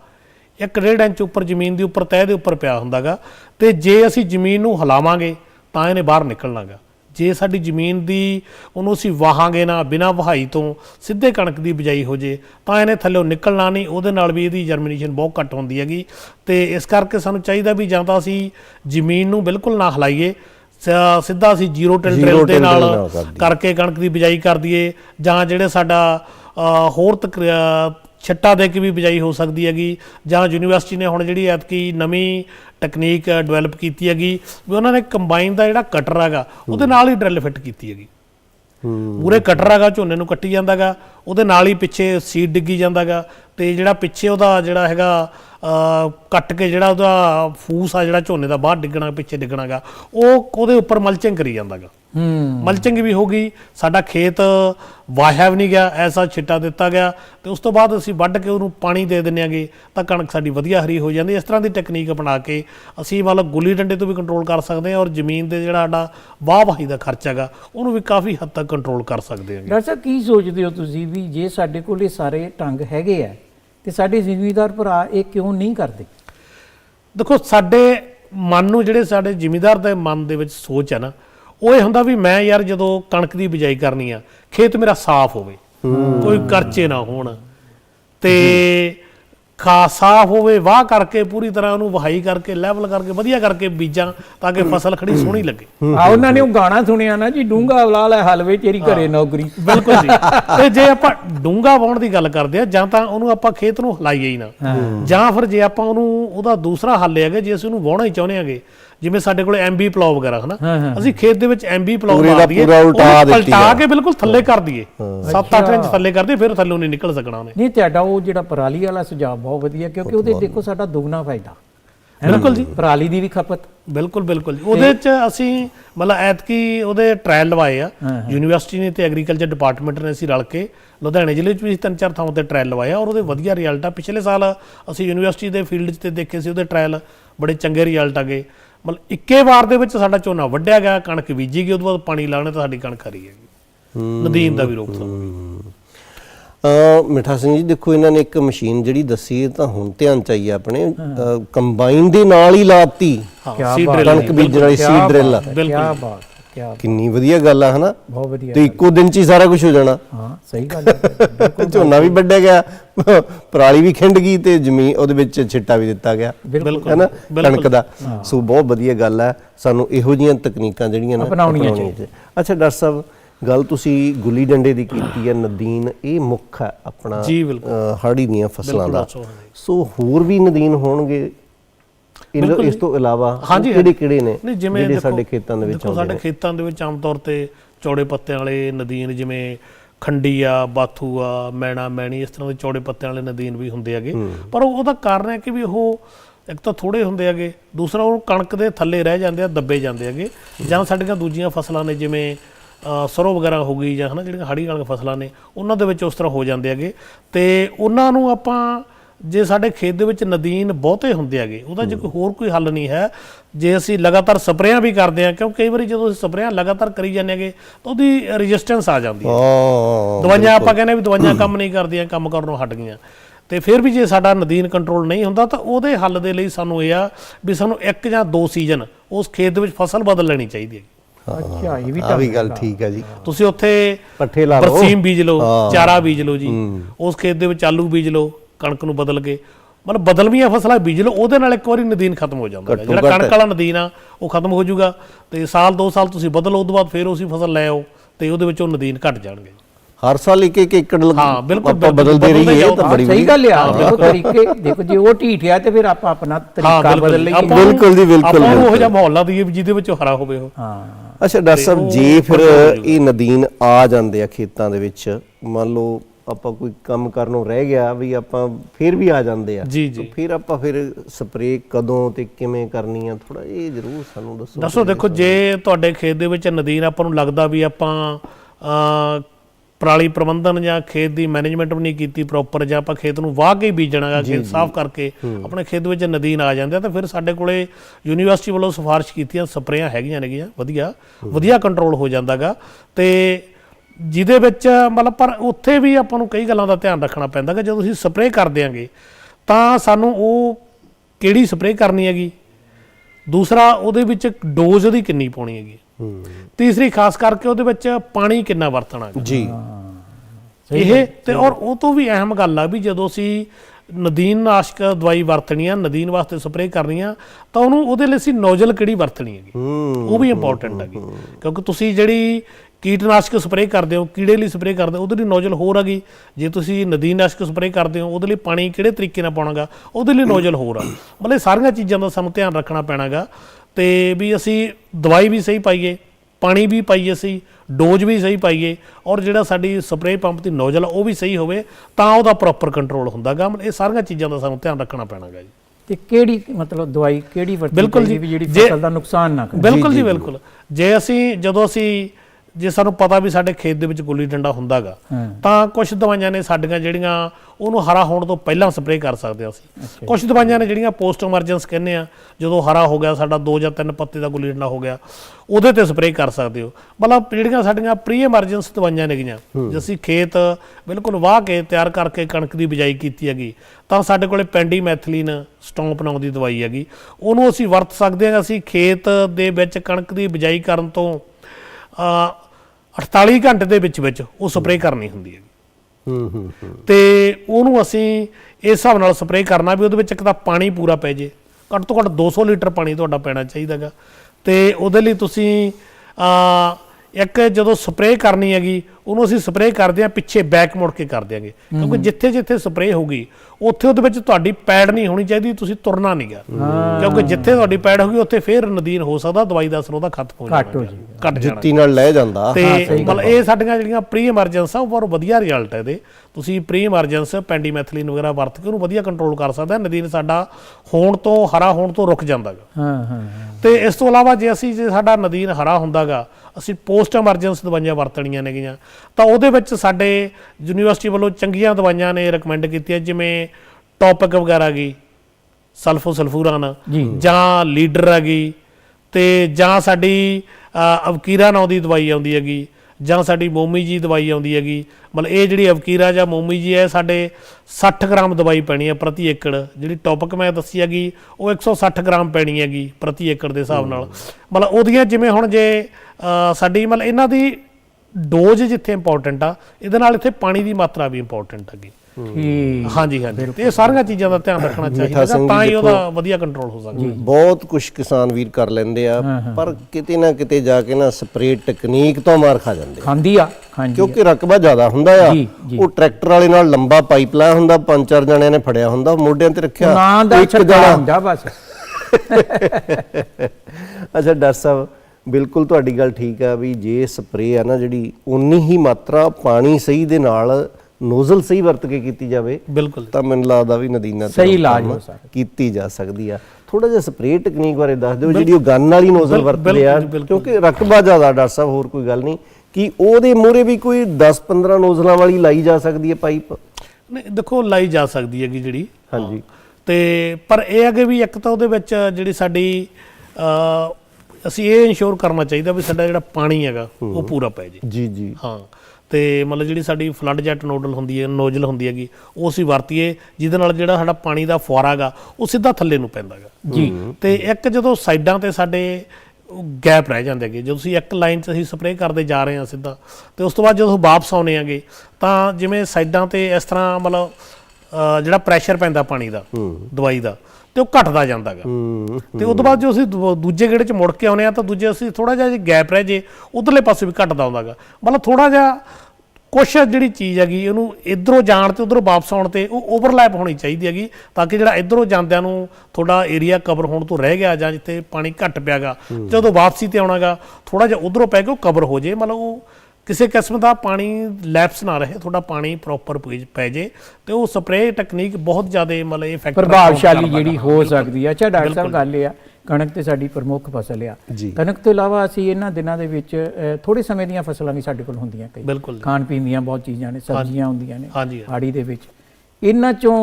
ਇੱਕ ਡੇਢ ਇੰਚ ਉੱਪਰ ਜ਼ਮੀਨ ਦੇ ਉੱਪਰ, ਤਹਿ ਦੇ ਉੱਪਰ ਪਿਆ ਹੁੰਦਾਗਾ। ਤੇ ਜੇ ਅਸੀਂ ਜ਼ਮੀਨ ਨੂੰ ਹਿਲਾਵਾਂਗੇ ਤਾਂ ਇਹਨੇ ਬਾਹਰ ਨਿਕਲਣਾਗਾ। ਜੇ ਸਾਡੀ ਜ਼ਮੀਨ ਦੀ ਉਹਨੂੰ ਅਸੀਂ ਵਾਹਾਂਗੇ ਨਾ ਬਿਨਾਂ ਵਹਾਈ ਤੋਂ ਸਿੱਧੇ ਕਣਕ ਦੀ ਬਿਜਾਈ ਹੋ ਜੇ ਤਾਂ ਇਹਨੇ ਥੱਲੇੋਂ ਨਿਕਲਣਾ ਨਹੀਂ ਉਹਦੇ ਨਾਲ ਵੀ ਇਹਦੀ ਜਰਮੀਨੇਸ਼ਨ ਬਹੁਤ ਘੱਟ ਹੁੰਦੀ ਹੈਗੀ ਤੇ ਇਸ ਕਰਕੇ ਸਾਨੂੰ ਚਾਹੀਦਾ ਵੀ ਜਾਂ ਤਾਂ ਅਸੀਂ ਜ਼ਮੀਨ ਨੂੰ ਬਿਲਕੁਲ ਨਾ ਹਿਲਾਈਏ ਸਿੱਧਾ ਅਸੀਂ ਜ਼ੀਰੋ ਟਿਲ ਡਰਿਲ ਦੇ ਨਾਲ। ਕਰਕੇ ਕਣਕ ਦੀ ਬਿਜਾਈ ਕਰ ਦਈਏ ਜਾਂ ਜਿਹੜੇ ਸਾਡਾ ਹੋਰ ਤਕ ਛੱਟਾ ਦੇ ਕੇ ਵੀ ਬਿਜਾਈ ਹੋ ਸਕਦੀ ਹੈਗੀ। ਜਾਂ ਯੂਨੀਵਰਸਿਟੀ ਨੇ ਹੁਣ ਜਿਹੜੀ ਐਤਕੀ ਨਵੀਂ ਟੈਕਨੀਕ ਡਿਵੈਲਪ ਕੀਤੀ ਹੈਗੀ ਵੀ ਉਹਨਾਂ ਨੇ ਕੰਬਾਈਨ ਦਾ ਜਿਹੜਾ ਕਟਰ ਹੈਗਾ ਉਹਦੇ ਨਾਲ ਹੀ ਡਰਿਲ ਫਿੱਟ ਕੀਤੀ ਹੈਗੀ। ਹੂੰ। ਪੂਰੇ ਕਟਰ ਹੈਗਾ ਝੋਨੇ ਨੂੰ ਕੱਟੀ ਜਾਂਦਾਗਾ ਉਹਦੇ ਨਾਲ ਹੀ ਪਿੱਛੇ ਸੀਡ ਡਿੱਗੀ ਜਾਂਦਾਗਾ ਤੇ ਜਿਹੜਾ ਪਿੱਛੇ ਉਹਦਾ ਜਿਹੜਾ ਹੈਗਾ ਕੱਟ ਕੇ ਜਿਹੜਾ ਉਹਦਾ ਫੂਸ ਆ ਜਿਹੜਾ ਝੋਨੇ ਦਾ ਬਾਹਰ ਡਿੱਗਣਾ ਪਿੱਛੇ ਡਿੱਗਣਾਗਾ ਉਹ ਉਹਦੇ ਉੱਪਰ ਮਲਚਿੰਗ ਕਰੀ ਜਾਂਦਾਗਾ ਹੂੰ ਮਲਚਿੰਗ ਵੀ ਹੋ ਗਈ ਸਾਡਾ ਖੇਤ ਵਾਹਿਆ ਵੀ ਨਹੀਂ ਗਿਆ ਐਸਾ ਛਿੱਟਾ ਦਿੱਤਾ ਗਿਆ ਤੇ ਉਸ ਤੋਂ ਬਾਅਦ ਅਸੀਂ ਵੱਢ ਕੇ ਉਹਨੂੰ ਪਾਣੀ ਦੇ ਦਿੰਦੇ ਆਂਗੇ ਤਾਂ ਕਣਕ ਸਾਡੀ ਵਧੀਆ ਹਰੀ ਹੋ ਜਾਂਦੀ। ਇਸ ਤਰ੍ਹਾਂ ਦੀ ਟੈਕਨੀਕ ਅਪਣਾ ਕੇ ਅਸੀਂ ਮਤਲਬ ਗੁੱਲੀ ਡੰਡੇ ਤੋਂ ਵੀ ਕੰਟਰੋਲ ਕਰ ਸਕਦੇ ਹਾਂ ਔਰ ਜ਼ਮੀਨ ਤੇ ਜਿਹੜਾ ਸਾਡਾ ਵਾਹ ਵਾਹੀ ਦਾ ਖਰਚਾ ਹੈਗਾ ਉਹਨੂੰ ਵੀ ਕਾਫੀ ਹੱਦ ਤੱਕ ਕੰਟਰੋਲ ਕਰ ਸਕਦੇ ਹਾਂ ਡਾਕਟਰ ਸਾਹਿਬ ਕੀ ਸੋਚਦੇ ਹੋ ਤੁਸੀਂ ਵੀ ਜੇ ਸਾਡੇ ਕੋਲ ਇਹ ਸਾਰੇ ਢੰਗ ਹੈਗੇ ਆ ਤੇ ਸਾਡੇ ਜ਼ਿਮੀਂਦਾਰ ਭਰਾ ਇਹ ਕਿਉਂ ਨਹੀਂ ਕਰਦੇ? ਦੇਖੋ ਸਾਡੇ ਮਨ ਨੂੰ ਜਿਹੜੇ ਸਾਡੇ ਜ਼ਿਮੀਦਾਰ ਦੇ ਮਨ ਦੇ ਵਿੱਚ ਸੋਚ ਹੈ ਨਾ ਉਹ ਇਹ ਹੁੰਦਾ ਵੀ ਮੈਂ ਯਾਰ ਜਦੋਂ ਕਣਕ ਦੀ ਬਿਜਾਈ ਕਰਨੀ ਆ ਖੇਤ ਮੇਰਾ ਸਾਫ਼ ਹੋਵੇ ਕੋਈ ਕਰਚੇ ਨਾ ਹੋਣ। ਤੇ ਖਾ ਸਾਫ਼ ਹੋਵੇ ਵਾਹ ਕਰਕੇ ਪੂਰੀ ਤਰ੍ਹਾਂ ਉਹਨੂੰ ਵਹਾਈ ਕਰਕੇ ਲੈਵਲ ਕਰਕੇ ਵਧੀਆ ਕਰਕੇ ਬੀਜਾਂ ਤਾਂ ਕਿ ਫਸਲ ਖੜੀ ਸੋਹਣੀ ਲੱਗੇ। ਆ ਉਹਨਾਂ ਨੇ ਉਹ ਗਾਣਾ ਸੁਣਿਆ ਨਾ ਜੀ ਡੂੰਗਾ ਵਲਾ ਲੈ ਹਲਵੇ ਤੇਰੀ ਘਰੇ ਨੌਕਰੀ। ਬਿਲਕੁਲ ਜੀ। ਤੇ ਜੇ ਆਪਾਂ ਡੂੰਗਾ ਵਾਉਣ ਦੀ ਗੱਲ ਕਰਦੇ ਆ ਜਾਂ ਤਾਂ ਉਹਨੂੰ ਆਪਾਂ ਖੇਤ ਨੂੰ ਹਲਾਈਏ ਹੀ ਨਾ। ਜਾਂ ਫਿਰ ਜੇ ਆਪਾਂ ਉਹਨੂੰ ਉਹਦਾ ਦੂਸਰਾ ਹੱਲ ਹੈਗਾ ਜੇ ਅਸੀਂ ਉਹਨੂੰ ਵਾਉਣਾ ਹੀ ਚਾਹੁੰਦੇ ਆਂਗੇ ਜਿਵੇਂ ਸਾਡੇ ਕੋਲ ਐਮਬੀ ਪਲਾਉ ਵਗੈਰਾ ਹਨਾ। ਅਸੀਂ ਖੇਤ ਦੇ ਵਿੱਚ ਐਮਬੀ ਪਲਾਉ ਮਾਰ ਦਈਏ ਪਲਟਾ। ਕੇ ਬਿਲਕੁਲ ਥੱਲੇ ਕਰ ਦਈਏ। 7-8 ਇੰਚ ਥੱਲੇ ਕਰ ਦਈਏ ਫਿਰ ਥੱਲੋਂ ਨਹੀਂ ਨਿਕਲ ਸਕਣਾ ਉਹਨੇ। ਨਹੀਂ ਤੁਹਾਡਾ ਉਹ ਜਿਹੜਾ ਪਰਾਲੀ ਵਾਲਾ ਸੁਝਾਅ ਬਹੁਤ ਵਧੀਆ ਕਿਉਂਕਿ ਉਹਦੇ ਦੇਖੋ ਸਾਡਾ ਦੁੱਗਣਾ ਫਾਇਦਾ। ਬਿਲਕੁਲ ਜੀ। ਪਰਾਲੀ ਦੀ ਵੀ ਖਪਤ। ਬਿਲਕੁਲ ਬਿਲਕੁਲ। ਉਹਦੇ ਚ ਅਸੀਂ ਮਤਲਬ ਐਤਕੀ ਉਹਦੇ ਟ੍ਰਾਇਲ ਲਵਾਏ ਆ। ਯੂਨੀਵਰਸਿਟੀ ਨੇ ਤੇ ਐਗਰੀਕਲਚਰ ਡਿਪਾਰਟਮੈਂਟ ਨੇ ਅਸੀਂ ਰਲ ਕੇ ਲੁਧਿਆਣੇ ਜ਼ਿਲ੍ਹੇ ਚ ਵੀ ਤਿੰਨ ਚਾਰ ਥਾਵਾਂ ਤੇ ਟ੍ਰਾਇਲ ਲਵਾਏ ਆ ਔਰ ਉਹਦੇ ਵਧੀਆ ਰਿਜ਼ਲਟ ਆ। ਪਿਛਲੇ ਸਾਲ ਅਸੀਂ ਯੂਨੀਵਰਸਿਟੀ ਦੇ ਫੀਲਡ 'ਚ ਤੇ ਦੇਖੇ ਸੀ ਉਹਦੇ ਟ੍ਰਾਇਲ ਬੜੇ ਚੰਗੇ ਰਿਜ਼ਲਟ ਆ ਗਏ। ਮਤਲਬ ਇੱਕੇ ਵਾਰ ਦੇ ਵਿੱਚ ਸਾਡਾ ਝੋਨਾ ਵੱਢਿਆ ਗਿਆ ਕਣਕ ਬੀਜੀ ਗਈ ਉਹਦੇ ਬਾਅਦ ਪਾਣੀ ਲਾਉਣੇ ਤਾਂ ਸਾਡੀ ਕਣਕ ਹਰੀ ਹੈਗੀ। ਨਦੀਨ ਦਾ ਵੀ ਰੋਕਥਾਮ ਅ ਮਿੱਠਾ ਸਿੰਘ ਜੀ ਦੇਖੋ ਇਹਨਾਂ ਨੇ ਇੱਕ ਮਸ਼ੀਨ ਜਿਹੜੀ ਦੱਸੀ ਇਹ ਤਾਂ ਹੁਣ ਧਿਆਨ ਚ ਆਈ ਆ ਆਪਣੇ ਕੰਬਾਈਨ ਦੇ ਨਾਲ ਹੀ ਲਾਤੀ। ਬਾਤ ਕਣਕ ਬੀਜਣ ਵਾਲੀ ਸੀਡ ਡਰਿਲ ਬਾਤ ਹੈ, ਕਿਆ ਬਾਤ। ਕਿੰਨੀ ਵਧੀਆ ਗੱਲ ਆ ਹਨਾ? ਬਹੁਤ ਵਧੀਆ ਤੇ ਇੱਕੋ ਦਿਨ ਚ ਹੀ ਸਾਰਾ ਕੁਝ ਹੋ ਜਾਣਾ। ਹਾਂ ਸਹੀ ਗੱਲ ਹੈ। ਝੋਨਾ ਵੀ ਵੱਢਿਆ ਗਿਆ ਪਰਾਲੀ ਵੀ ਖਿੰਡ ਗਈ ਤੇ ਜ਼ਮੀਨ ਉਹਦੇ ਵਿੱਚ ਛਿੱਟਾ ਵੀ ਦਿੱਤਾ ਗਿਆ ਬਿਲਕੁਲ। ਹੈਨਾ? ਕਣਕ ਦਾ। ਸੋ ਬਹੁਤ ਵਧੀਆ ਗੱਲ ਹੈ ਸਾਨੂੰ ਇਹੋ ਜੀਆਂ ਤਕਨੀਕਾਂ ਜਿਹੜੀਆਂ ਨੇ ਅਪਣਾਉਣੀਆਂ ਚਾਹੀਦੀਆਂ। ਅੱਛਾ ਡਾਕਟਰ ਸਾਹਿਬ ਗੱਲ ਤੁਸੀਂ ਗੁੱਲੀ ਡੰਡੇ ਦੀ ਕੀਤੀ ਹੈ ਨਦੀਨ ਇਹ ਮੁੱਖ ਹੈ ਆਪਣਾ ਜੀ, ਬਿਲਕੁਲ। ਅ, ਹਾੜੀ ਦੀਆਂ ਫਸਲਾਂ ਦਾ। ਸੋ ਹੋਰ ਵੀ ਨਦੀਨ ਹੋਣਗੇ ਇਹਨਾਂ- ਇਸ ਤੋਂ ਇਲਾਵਾ ਕਿਹੜੇ ਕਿਹੜੇ ਨੇ ਜਿਹੜੇ ਸਾਡੇ ਖੇਤਾਂ ਦੇ ਵਿੱਚ ਆਉਂਦੇ ਸਾਡੇ ਖੇਤਾਂ ਦੇ ਵਿੱਚ ਆਮ ਤੌਰ ਤੇ ਚੌੜੇ ਪੱਤਿਆਂ ਵਾਲੇ ਨਦੀਨ ਜਿਵੇਂ ਖੰਡੀ ਆ ਬਾਥੂ ਆ ਮੈਣਾ ਮੈਣੀ ਇਸ ਤਰ੍ਹਾਂ ਦੇ ਚੌੜੇ ਪੱਤਿਆਂ ਵਾਲੇ ਨਦੀਨ ਵੀ ਹੁੰਦੇ ਹੈਗੇ। ਪਰ ਉਹ- ਉਹਦਾ ਕਾਰਨ ਹੈ ਕਿ ਵੀ ਉਹ ਇੱਕ ਤਾਂ ਥੋੜੇ ਹੁੰਦੇ ਹੈਗੇ ਦੂਸਰਾ ਉਹ ਕਣਕ ਦੇ ਥੱਲੇ ਰਹਿ ਜਾਂਦੇ ਆ ਦੱਬੇ ਜਾਂਦੇ ਹੈਗੇ। ਜਾਂ ਸਾਡੀਆਂ ਦੂਜੀਆਂ ਫਸਲਾਂ ਨੇ ਜਿਵੇਂ ਸਰੋਂ ਵਗੈਰਾ ਹੋ ਗਈ ਜਾਂ ਹਨਾ ਜਿਹੜੀਆਂ ਹਾੜੀ ਵਾਲੀਆਂ ਫਸਲਾਂ ਨੇ ਉਹਨਾਂ ਦੇ ਵਿੱਚ ਉਸ ਤਰ੍ਹਾਂ ਹੋ ਜਾਂਦੇ ਹੈਗੇ। ਤੇ ਉਹਨਾਂ ਨੂੰ ਆਪਾਂ ਜੇ ਸਾਡੇ ਖੇਤ ਦੇ ਵਿੱਚ ਨਦੀਨ ਬਹੁਤੇ ਹੁੰਦੇ ਹੈਗੇ ਉਹਦਾ ਜੇ ਕੋਈ ਹੋਰ ਕੋਈ ਹੱਲ ਨਹੀਂ ਹੈ ਜੇ ਅਸੀਂ ਲਗਾਤਾਰ ਸਪਰੇਆਂ ਵੀ ਕਰਦੇ ਹਾਂ ਕਿਉਂਕਿ ਕਈ ਵਾਰੀ ਜਦੋਂ ਅਸੀਂ ਸਪਰੇਆਂ ਲਗਾਤਾਰ ਕਰੀ ਜਾਂਦੇ ਹੈਗੇ ਤਾਂ ਉਹਦੀ ਰੈਜ਼ਿਸਟੈਂਸ ਆ ਜਾਂਦੀ ਹੈ। ਦਵਾਈਆਂ ਆਪਾਂ ਕਹਿੰਦੇ ਵੀ ਦਵਾਈਆਂ ਕੰਮ ਨਹੀਂ ਕਰਦੀਆਂ ਕੰਮ ਕਰਨੋਂ ਹਟ ਗਈਆਂ। ਤੇ ਫਿਰ ਵੀ ਜੇ ਸਾਡਾ ਨਦੀਨ ਕੰਟਰੋਲ ਨਹੀਂ ਹੁੰਦਾ ਤਾਂ ਉਹਦੇ ਹੱਲ ਦੇ ਲਈ ਸਾਨੂੰ ਇਹ ਆ ਵੀ ਸਾਨੂੰ ਇੱਕ ਜਾਂ ਦੋ ਸੀਜ਼ਨ ਉਸ ਖੇਤ ਦੇ ਵਿੱਚ ਫਸਲ ਬਦਲ ਲੈਣੀ ਚਾਹੀਦੀ ਹੈ ਅੱਛਾ ਇਹ ਵੀ ਆ ਵੀ ਗੱਲ ਠੀਕ ਹੈ ਜੀ। ਤੁਸੀਂ ਉੱਥੇ ਪੱਠੇ ਲਾ ਲਓ। ਬਰਸੀਮ ਬੀਜ ਲਓ। ਚਾਰਾ ਬੀਜ ਲਓ ਜੀ। ਉਸ ਖੇਤ ਦੇ ਵਿੱਚ ਆਲੂ ਬੀਜ ਲਓ। ਕਣਕ ਨੂੰ ਬਦਲ ਕੇ ਮਤਲਬ ਬਦਲਵੀਆਂ ਫਸਲਾਂ ਬੀਜ ਲਓ ਉਹਦੇ ਨਾਲ ਇੱਕ ਵਾਰੀ ਨਦੀਨ ਖਤਮ ਹੋ ਜਾਂਦਾ ਜਿਹੜਾ। ਕਣਕ ਵਾਲਾ ਨਦੀਨ ਆ ਉਹ ਖਤਮ ਹੋ ਜਾਊਗਾ ਤੇ ਸਾਲ ਦੋ ਸਾਲ ਤੁਸੀਂ ਬਦਲੋ ਉਸ ਤੋਂ ਬਾਅਦ ਫੇਰ ਉਸੇ ਫਸਲ ਲੈ ਆਓ ਤੇ ਉਹਦੇ ਵਿੱਚੋਂ ਨਦੀਨ ਘਟ ਜਾਣਗੇ। ਹਰ ਸਾਲ ਇੱਕ ਇੱਕ ਏਕੜ ਲਗ- ਹਾਂ, ਬਿਲਕੁਲ, ਬਦਲਦੇ ਰਹੀਏ ਤਾਂ ਬੜੀ ਸਹੀ ਗੱਲ ਆ। ਦੇਖੋ ਤਰੀਕੇ ਦੇਖੋ ਜੇ ਉਹ ਢੀਠ ਆ ਤੇ ਫਿਰ ਆਪਾਂ ਆਪਣਾ ਤਰੀਕਾ ਬਦਲ। ਲਈਏ। ਬਿਲਕੁਲ ਜੀ, ਬਿਲਕੁਲ, ਆਪਾਂ ਉਹ। ਜਿਹਾ ਮਾਹੌਲ ਦਈਏ ਜਿਹਦੇ ਵਿੱਚ ਉਹ ਹਰਾ ਹੋਵੇ ਉਹ। ਹਾਂ। ਅੱਛਾ ਡਾਕਟਰ ਸਾਹਿਬ ਜੇ ਫਿਰ ਇਹ ਨਦੀਨ ਆ ਜਾਂਦੇ ਆ ਖੇਤਾਂ ਦੇ ਵਿੱਚ ਮੰਨ ਲਓ ਆਪਾਂ ਕੋਈ ਕੰਮ ਕਰਨੋਂ ਰਹਿ ਗਿਆ ਵੀ ਆਪਾਂ ਫਿਰ ਵੀ ਆ ਜਾਂਦੇ ਆ। ਜੀ, ਜੀ। ਫਿਰ ਆਪਾਂ ਫਿਰ ਸਪਰੇਅ ਕਦੋਂ ਤੇ ਕਿਵੇਂ ਕਰਨੀ ਆ? ਥੋੜਾ ਇਹ ਜ਼ਰੂਰ ਸਾਨੂੰ ਦੱਸੋ। ਦੱਸੋ ਦੇਖੋ ਜੇ ਤੁਹਾਡੇ ਖੇਤ ਦੇ ਵਿੱਚ ਨਦੀਨ ਆਪਾਂ ਨੂੰ ਲੱਗਦਾ ਵੀ ਆਪਾਂ ਪਰਾਲੀ ਪ੍ਰਬੰਧਨ ਜਾਂ ਖੇਤ ਦੀ ਮੈਨੇਜਮੈਂਟ ਵੀ ਨਹੀਂ ਕੀਤੀ ਪ੍ਰੋਪਰ ਜਾਂ ਆਪਾਂ ਖੇਤ ਨੂੰ ਵਾਹ ਕੇ ਬੀਜਣਾ ਹੈ ਖੇਤ ਸਾਫ਼ ਕਰਕੇ ਆਪਣੇ ਖੇਤ ਵਿੱਚ ਨਦੀਨ ਆ ਜਾਂਦੇ ਆ ਤਾਂ ਫਿਰ ਸਾਡੇ ਕੋਲੇ ਯੂਨੀਵਰਸਿਟੀ ਵੱਲੋਂ ਸਿਫਾਰਿਸ਼ ਕੀਤੀਆਂ ਸਪਰੇਆਂ ਹੈਗੀਆਂ ਨੇਗੀਆਂ ਵਧੀਆ ਵਧੀਆ ਕੰਟਰੋਲ ਹੋ ਜਾਂਦਾਗਾ ਤੇ ਜਿਹਦੇ ਵਿੱਚ ਮਤਲਬ ਪਰ ਉੱਥੇ ਵੀ ਆਪਾਂ ਨੂੰ ਕਈ ਗੱਲਾਂ ਦਾ ਧਿਆਨ ਰੱਖਣਾ ਪੈਂਦਾ ਕਿ ਜਦੋਂ ਅਸੀਂ ਸਪਰੇਅ ਕਰ ਦਿਆਂਗੇ ਤਾਂ ਸਾਨੂੰ ਉਹ ਕਿਹੜੀ ਸਪਰੇਅ ਕਰਨੀ ਹੈਗੀ? ਦੂਸਰਾ ਉਹਦੇ ਵਿੱਚ ਡੋਜ਼ ਉਹਦੀ ਕਿੰਨੀ ਪਾਉਣੀ ਹੈਗੀ ਹੂੰ। ਤੀਸਰੀ ਖਾਸ ਕਰਕੇ ਉਹਦੇ ਵਿੱਚ ਪਾਣੀ ਕਿੰਨਾ ਵਰਤਣਾ ਹੈਗਾ। ਜੀ। ਇਹ ਤੇ ਔਰ ਉਹ ਤੋਂ ਵੀ ਅਹਿਮ ਗੱਲ ਆ ਵੀ ਜਦੋਂ ਅਸੀਂ ਨਦੀਨ ਨਾਸ਼ਕ ਦਵਾਈ ਵਰਤਣੀ ਆ ਨਦੀਨ ਵਾਸਤੇ ਸਪਰੇਅ ਕਰਨੀ ਆ ਤਾਂ ਉਹਨੂੰ ਉਹਦੇ ਲਈ ਅਸੀਂ ਨੋਜ਼ਲ ਕਿਹੜੀ ਵਰਤਣੀ ਹੈਗੀ। ਹੂੰ ਉਹ ਵੀ ਇੰਪੋਰਟੈਂਟ ਹੈਗੀ। ਕਿਉਂਕਿ ਤੁਸੀਂ ਜਿਹੜੀ ਕੀਟਨਾਸ਼ਕ ਸਪਰੇਅ ਕਰਦੇ ਹੋ ਕੀੜੇ ਲਈ ਸਪਰੇਅ ਕਰਦੇ ਹੋ ਉਹਦੇ ਲਈ ਨੋਜ਼ਲ ਹੋਰ ਹੈਗੀ ਜੇ ਤੁਸੀਂ ਨਦੀਨਨਾਸ਼ਕ ਸਪਰੇਅ ਕਰਦੇ ਹੋ ਉਹਦੇ ਲਈ ਪਾਣੀ ਕਿਹੜੇ ਤਰੀਕੇ ਨਾਲ ਪਾਉਣਾਗਾ ਉਹਦੇ ਲਈ ਨੋਜ਼ਲ ਹੋਰ ਆ। ਮਤਲਬ ਇਹ ਸਾਰੀਆਂ ਚੀਜ਼ਾਂ ਦਾ ਸਾਨੂੰ ਧਿਆਨ ਰੱਖਣਾ ਪੈਣਾਗਾ। ਤੇ ਵੀ ਅਸੀਂ ਦਵਾਈ ਵੀ ਸਹੀ ਪਾਈਏ ਪਾਣੀ ਵੀ ਪਾਈਏ ਅਸੀਂ ਡੋਜ਼ ਵੀ ਸਹੀ ਪਾਈਏ ਔਰ ਜਿਹੜਾ ਸਾਡੀ ਸਪਰੇਅ ਪੰਪ ਦੀ ਨੋਜ਼ਲ ਆ ਉਹ ਵੀ ਸਹੀ ਹੋਵੇ ਤਾਂ ਉਹਦਾ ਪ੍ਰੋਪਰ ਕੰਟਰੋਲ ਹੁੰਦਾਗਾ। ਮਤਲਬ ਇਹ ਸਾਰੀਆਂ ਚੀਜ਼ਾਂ ਦਾ ਸਾਨੂੰ ਧਿਆਨ ਰੱਖਣਾ ਪੈਣਾਗਾ ਜੀ। ਤੇ ਕਿਹੜੀ ਮਤਲਬ ਦਵਾਈ ਕਿਹੜੀ ਵਰਤਣੀ ਬਿਲਕੁਲ ਚਾਹੀਦੀ ਜੀ। ਵੀ ਜਿਹੜੀ ਫਸਲ ਦਾ ਨੁਕਸਾਨ ਨਾ ਕਰੇ? ਬਿਲਕੁਲ ਜੀ ਬਿਲਕੁਲ। ਜੇ ਅਸੀਂ ਜਦੋਂ ਅਸੀਂ ਜੇ ਸਾਨੂੰ ਪਤਾ ਵੀ ਸਾਡੇ ਖੇਤ ਦੇ ਵਿੱਚ ਗੁੱਲੀ ਡੰਡਾ ਹੁੰਦਾਗਾ ਤਾਂ ਕੁਝ ਦਵਾਈਆਂ ਨੇ ਸਾਡੀਆਂ ਜਿਹੜੀਆਂ ਉਹਨੂੰ ਹਰਾ ਹੋਣ ਤੋਂ ਪਹਿਲਾਂ ਸਪਰੇਅ ਕਰ ਸਕਦੇ ਹਾਂ ਅਸੀਂ। ਕੁਝ ਦਵਾਈਆਂ ਨੇ ਜਿਹੜੀਆਂ ਪੋਸਟ ਐਮਰਜੈਂਸ ਕਹਿੰਦੇ ਆ ਜਦੋਂ ਹਰਾ ਹੋ ਗਿਆ ਸਾਡਾ ਦੋ ਜਾਂ ਤਿੰਨ ਪੱਤੇ ਦਾ ਗੁੱਲੀ ਡੰਡਾ ਹੋ ਗਿਆ ਉਹਦੇ ਤੇ ਸਪਰੇਅ ਕਰ ਸਕਦੇ ਹੋ। ਮਤਲਬ ਜਿਹੜੀਆਂ ਸਾਡੀਆਂ ਪ੍ਰੀ ਐਮਰਜੈਂਸ ਦਵਾਈਆਂ ਨੇਗੀਆਂ ਜੇ ਅਸੀਂ ਖੇਤ ਬਿਲਕੁਲ ਵਾਹ ਕੇ ਤਿਆਰ ਕਰਕੇ ਕਣਕ ਦੀ ਬਿਜਾਈ ਕੀਤੀ ਹੈਗੀ ਤਾਂ ਸਾਡੇ ਕੋਲੇ ਪੈਂਡੀ ਮੈਥਲੀਨ ਸਟੌਂਪ ਨਾਮ ਦੀ ਦਵਾਈ ਹੈਗੀ ਉਹਨੂੰ ਅਸੀਂ ਵਰਤ ਸਕਦੇ ਹਾਂ ਅਸੀਂ ਖੇਤ ਦੇ ਵਿੱਚ ਕਣਕ ਦੀ ਬਿਜਾਈ ਕਰਨ ਤੋਂ 48 ਘੰਟੇ ਦੇ ਵਿੱਚ ਵਿੱਚ ਉਹ ਸਪਰੇਅ ਕਰਨੀ ਹੁੰਦੀ ਹੈ ਹੂੰ ਹੂੰ ਤੇ ਉਹਨੂੰ ਅਸੀਂ ਇਸ ਹਿਸਾਬ ਨਾਲ ਸਪਰੇਅ ਕਰਨਾ ਵੀ ਉਹਦੇ ਵਿੱਚ ਇੱਕ ਤਾਂ ਪਾਣੀ ਪੂਰਾ ਪੈ ਜੇ। ਘੱਟ ਤੋਂ ਘੱਟ 200 ਲੀਟਰ ਪਾਣੀ ਤੁਹਾਡਾ ਪੈਣਾ ਚਾਹੀਦਾਗਾ। ਤੇ ਉਹਦੇ ਲਈ ਤੁਸੀਂ ਆ ਇੱਕ ਜਦੋਂ ਸਪਰੇਅ ਕਰਨੀ ਹੈਗੀ ਉਹਨੂੰ ਅਸੀਂ ਸਪਰੇਅ ਕਰਦੇ ਆ ਪਿੱਛੇ ਬੈਕ ਮੁੜ ਕੇ ਕਰ ਦਿਆਂਗੇ ਕਿਉਂਕਿ ਜਿੱਥੇ ਜਿੱਥੇ ਸਪਰੇਅ ਹੋਗੀ ਉੱਥੇ ਉਹਦੇ ਵਿੱਚ ਤੁਹਾਡੀ ਪੈਡ ਨਹੀਂ ਹੋਣੀ ਚਾਹੀਦੀ ਤੁਸੀਂ ਤੁਰਨਾ ਨਹੀਂਗਾ ਕਿਉਂਕਿ ਜਿੱਥੇ ਤੁਹਾਡੀ ਪੈਡ ਹੋਗੀ ਉੱਥੇ ਫੇਰ ਨਦੀਨ ਹੋ ਸਕਦਾ ਦਵਾਈ ਦਾ ਅਸਰ ਉਹਦਾ ਖਤਮ ਹੋ ਘੱਟ ਹੋ ਜਾਣਾ। ਘਟ ਜੁੱਤੀ ਨਾਲ ਲੈ ਜਾਂਦਾ। ਤੇ ਮਤਲਬ ਇਹ ਸਾਡੀਆਂ ਜਿਹੜੀਆਂ ਪ੍ਰੀ ਐਮਰਜੈਂਸ ਆ ਉਹ ਬਹੁਤ ਵਧੀਆ ਰਿਜ਼ਲਟ ਹੈ ਇਹਦੇ। ਤੁਸੀਂ ਪ੍ਰੀ ਐਮਰਜੈਂਸ ਪੈਂਡੀਮੈਥਲਿਨ ਵਗੈਰਾ ਵਰਤ ਕੇ ਉਹਨੂੰ ਵਧੀਆ ਕੰਟਰੋਲ ਕਰ ਸਕਦਾ ਨਦੀਨ ਸਾਡਾ ਹੋਣ ਤੋਂ ਹਰਾ ਹੋਣ ਤੋਂ ਰੁਕ ਜਾਂਦਾਗਾ ਹਾਂ ਹਾਂ ਹਾਂ। ਤੇ ਇਸ ਤੋਂ ਇਲਾਵਾ ਜੇ ਅਸੀਂ ਜੇ ਸਾਡਾ ਨਦੀਨ ਹਰਾ ਹੁੰਦਾਗਾ ਅਸੀਂ ਪੋਸਟ ਐਮਰਜੈਂਸ ਦਵਾਈਆਂ ਵਰਤਣੀਆਂ ਨੇਗੀਆਂ। ਤਾਂ ਉਹਦੇ ਵਿੱਚ ਸਾਡੇ ਯੂਨੀਵਰਸਿਟੀ ਵੱਲੋਂ ਚੰਗੀਆਂ ਦਵਾਈਆਂ ਨੇ ਰეკਮੈਂਡ ਕੀਤੀਆਂ ਜਿਵੇਂ ਟੌਪਿਕ ਵਗੈਰਾ ਗਈ ਸਲਫੋ ਸਲਫੂਰਾਨ ਜੀ। ਲੀਡਰ ਹੈਗੀ ਤੇ ਜਾਂ ਸਾਡੀ ਅਵਕੀਰਾ ਨਾਂ ਦੀ ਦਵਾਈ ਆਉਂਦੀ ਹੈਗੀ ਜਾਂ ਸਾਡੀ ਮੋਮੀ ਜੀ ਦਵਾਈ ਆਉਂਦੀ ਹੈਗੀ ਮਤਲਬ ਇਹ ਜਿਹੜੀ ਅਵਕੀਰਾ ਜਾਂ ਮੋਮੀ ਜੀ ਹੈ ਸਾਡੇ 60 ਗ੍ਰਾਮ ਦਵਾਈ ਪੈਣੀ ਹੈ ਪ੍ਰਤੀ ਏਕੜ ਜਿਹੜੀ ਟੌਪਿਕ ਮੈਂ ਦੱਸੀ ਹੈਗੀ ਉਹ 160 ਗ੍ਰਾਮ ਪੈਣੀ ਹੈਗੀ ਪ੍ਰਤੀ ਏਕੜ ਦੇ ਹਿਸਾਬ ਨਾਲ ਮਤਲਬ ਉਹਦੀਆਂ ਜਿਵੇਂ ਹੁਣ ਜੇ ਸਾਡੀ ਮਤਲਬ ਇਹਨਾਂ ਦੀ ਡੋਜ਼ ਜਿੱਥੇ ਇੰਪੋਰਟੈਂਟ ਆ ਇਹਦੇ ਨਾਲ ਇੱਥੇ ਪਾਣੀ ਦੀ ਮਾਤਰਾ ਵੀ ਇੰਪੋਰਟੈਂਟ ਹੈਗੀ ਠੀਕ। ਹਾਂਜੀ ਹਾਂਜੀ। ਤੇ ਇਹ ਸਾਰੀਆਂ ਚੀਜ਼ਾਂ ਦਾ ਧਿਆਨ ਰੱਖਣਾ ਚਾਹੀਦਾ ਤਾਂ ਹੀ ਉਹਦਾ ਵਧੀਆ ਕੰਟਰੋਲ ਹੋ ਸਕਦਾ। ਬਹੁਤ ਕੁਝ ਕਿਸਾਨ ਵੀਰ ਕਰ ਲੈਂਦੇ ਆ ਪਰ ਕਿਤੇ ਨਾ ਕਿਤੇ ਜਾ ਕੇ ਨਾ ਸਪਰੇ ਟੈਕਨੀਕ ਤੋਂ ਮਾਰ ਖਾ ਜਾਂਦੇ। ਖਾਂਦੀ ਆ ਹਾਂਜੀ। ਕਿਉਂਕਿ ਰਕਬਾ ਜ਼ਿਆਦਾ ਹੁੰਦਾ ਆ। ਉਹ ਟਰੈਕਟਰ ਵਾਲੇ ਨਾਲ ਲੰਬਾ ਪਾਈਪ ਲਾਇਆ ਹੁੰਦਾ ਪੰਜ ਚਾਰ ਜਣਿਆਂ ਨੇ ਫੜਿਆ ਹੁੰਦਾ ਮੋਢਿਆਂ ਤੇ ਰੱਖਿਆ ਨਾਂ ਦਾ ਜਣਾ। ਹੁੰਦਾ ਬਸ। ਅੱਛਾ ਡਾਕਟਰ ਸਾਹਿਬ ਬਿਲਕੁਲ ਤੁਹਾਡੀ ਗੱਲ ਠੀਕ ਆ ਵੀ ਜੇ ਸਪਰੇ ਆ ਨਾ ਜਿਹੜੀ ਉਨੀ ਹੀ ਮਾਤਰਾ ਪਾਣੀ ਸਹੀ ਦੇ ਨਾਲ ਨੋਜ਼ਲ ਸਹੀ ਵਰਤ ਕੇ ਕੀਤੀ ਜਾਵੇ ਬਿਲਕੁਲ। ਤਾਂ ਮੈਨੂੰ ਲੱਗਦਾ ਵੀ ਨਦੀਨਾਂ ਤੇ ਸਹੀ ਇਲਾਜ ਹੋ ਸਕਦਾ। ਕੀਤੀ ਜਾ ਸਕਦੀ ਆ। ਥੋੜਾ ਜਿਹਾ ਸਪਰੇ ਟੈਕਨੀਕ ਬਾਰੇ ਦੱਸ ਦਿਓ ਜਿਹੜੀ ਉਹ ਗਨ ਵਾਲੀ ਨੋਜ਼ਲ ਵਰਤਦੇ ਆ ਕਿਉਂਕਿ ਰਕਬਾ ਜ਼ਿਆਦਾ ਡਾਕਟਰ ਸਾਹਿਬ ਹੋਰ ਕੋਈ ਗੱਲ ਨਹੀਂ। ਕਿ ਉਹਦੇ ਮੂਹਰੇ ਵੀ ਕੋਈ 10-15 ਨੋਜ਼ਲਾਂ ਵਾਲੀ ਲਾਈ ਜਾ ਸਕਦੀ ਹੈ ਪਾਈਪ? ਨਹੀਂ ਦੇਖੋ ਲਾਈ ਜਾ ਸਕਦੀ ਹੈਗੀ ਜਿਹੜੀ। ਹਾਂਜੀ। ਤੇ ਪਰ ਇਹ ਕਿ ਵੀ ਇੱਕ ਤਾਂ ਉਹਦੇ ਵਿੱਚ ਜਿਹੜੀ ਸਾਡੀ ਅਸੀਂ ਇਹ ਇਨਸ਼ੋਰ ਕਰਨਾ ਚਾਹੀਦਾ ਵੀ ਸਾਡਾ ਜਿਹੜਾ ਪਾਣੀ ਹੈਗਾ ਉਹ ਪੂਰਾ ਪੈ ਜੇ। ਜੀ ਜੀ। ਹਾਂ। ਤੇ ਮਤਲਬ ਜਿਹੜੀ ਸਾਡੀ ਫਲੱਡ ਜੈਟ ਨੋਡਲ ਹੁੰਦੀ ਹੈ ਨੋਜ਼ਲ ਹੁੰਦੀ ਹੈਗੀ ਉਹ ਅਸੀਂ ਵਰਤੀਏ ਜਿਹਦੇ ਨਾਲ ਜਿਹੜਾ ਸਾਡਾ ਪਾਣੀ ਦਾ ਫੁਆਰਾ ਹੈਗਾ ਉਹ ਸਿੱਧਾ ਥੱਲੇ ਨੂੰ ਪੈਂਦਾ ਹੈਗਾ। ਜੀ। ਤੇ ਇੱਕ ਜਦੋਂ ਸਾਈਡਾਂ ਤੇ ਸਾਡੇ ਗੈਪ ਰਹਿ ਜਾਂਦੇ ਹੈਗੇ ਜਦੋਂ ਅਸੀਂ ਇੱਕ ਲਾਈਨ 'ਚ ਅਸੀਂ ਸਪਰੇਅ ਕਰਦੇ ਜਾ ਰਹੇ ਹਾਂ ਸਿੱਧਾ ਤੇ ਉਸ ਤੋਂ ਬਾਅਦ ਜਦੋਂ ਵਾਪਸ ਆਉਨੇ ਆਂਗੇ ਤਾਂ ਜਿਵੇਂ ਸਾਈਡਾਂ ਤੇ ਇਸ ਤਰ੍ਹਾਂ ਮਤਲਬ ਜਿਹੜਾ ਪ੍ਰੈਸ਼ਰ ਪੈਂਦਾ ਪਾਣੀ ਦਾ ਦਵਾਈ ਦਾ ਤੇ ਉਹ ਘਟਦਾ ਜਾਂਦਾ ਹੈਗਾ ਤੇ ਉਸ ਤੋਂ ਬਾਅਦ ਜੋ ਅਸੀਂ ਦੂਜੇ ਗੇੜੇ 'ਚ ਮੁੜ ਕੇ ਆਉਨੇ ਆ ਤਾਂ ਦੂਜੇ ਅਸੀਂ ਥੋੜਾ ਜਿਹਾ ਜੇ ਗੈਪ ਰਹਿ ਜੇ ਉਧਰਲੇ ਪਾਸੇ ਵੀ ਘਟਦਾ ਹੁੰਦਾਗਾ। ਮਤਲਬ ਥੋੜਾ ਜਿਹਾ ਕੁਛ ਜਿਹੜੀ ਚੀਜ਼ ਹੈਗੀ ਉਹਨੂੰ ਇਧਰੋਂ ਜਾਣ ਤੇ ਉਧਰੋਂ ਵਾਪਸ ਆਉਣ ਤੇ ਉਹ ਓਵਰਲੈਪ ਹੋਣੀ ਚਾਹੀਦੀ ਹੈਗੀ ਤਾਂ ਕਿ ਜਿਹੜਾ ਇਧਰੋਂ ਜਾਂਦਿਆਂ ਨੂੰ ਥੋੜਾ ਏਰੀਆ ਕਵਰ ਹੋਣ ਤੋਂ ਰਹਿ ਗਿਆ ਜਾਂ ਜਿੱਥੇ ਪਾਣੀ ਘੱਟ ਪਿਆਗਾ ਜਦੋਂ ਵਾਪਸੀ ਤੇ ਆਉਣਾਗਾ ਥੋੜਾ ਜਿਹਾ ਉਧਰੋਂ ਪੈ ਕੇ ਉਹ ਕਵਰ ਹੋ ਜੇ। ਮਤਲਬ ਉਹ ਕਿਸੇ ਕਿਸਮ ਦਾ ਪਾਣੀ ਲੈਪਸ ਨਾ ਰਹੇ ਥੋੜਾ ਪਾਣੀ ਪ੍ਰੋਪਰ ਪੈ ਜੇ ਤੇ ਉਹ ਸਪਰੇਅ ਟੈਕਨੀਕ ਬਹੁਤ ਜ਼ਿਆਦਾ ਮਤਲਬ ਇਫੈਕਟਿਵ ਪ੍ਰਭਾਵਸ਼ਾਲੀ ਜਿਹੜੀ ਹੋ ਸਕਦੀ ਆ। ਅੱਛਾ ਡਾਕਟਰ ਸਾਹਿਬ ਗੱਲ ਇਹ ਆ ਕਣਕ ਤੇ ਸਾਡੀ ਪ੍ਰਮੁੱਖ ਫਸਲ ਆ। ਕਣਕ ਤੋਂ ਇਲਾਵਾ ਅਸੀਂ ਇਹਨਾਂ ਦਿਨਾਂ ਦੇ ਵਿੱਚ ਥੋੜੇ ਸਮੇਂ ਦੀਆਂ ਫਸਲਾਂ ਵੀ ਸਾਡੇ ਕੋਲ ਹੁੰਦੀਆਂ ਕਈ। ਖਾਣ ਪੀਣ ਦੀਆਂ ਬਹੁਤ ਚੀਜ਼ਾਂ ਨੇ ਸਬਜ਼ੀਆਂ ਹੁੰਦੀਆਂ ਨੇ ਹਾਂਜੀ। ਆੜੀ ਦੇ ਵਿੱਚ। ਇਹਨਾਂ ਚੋਂ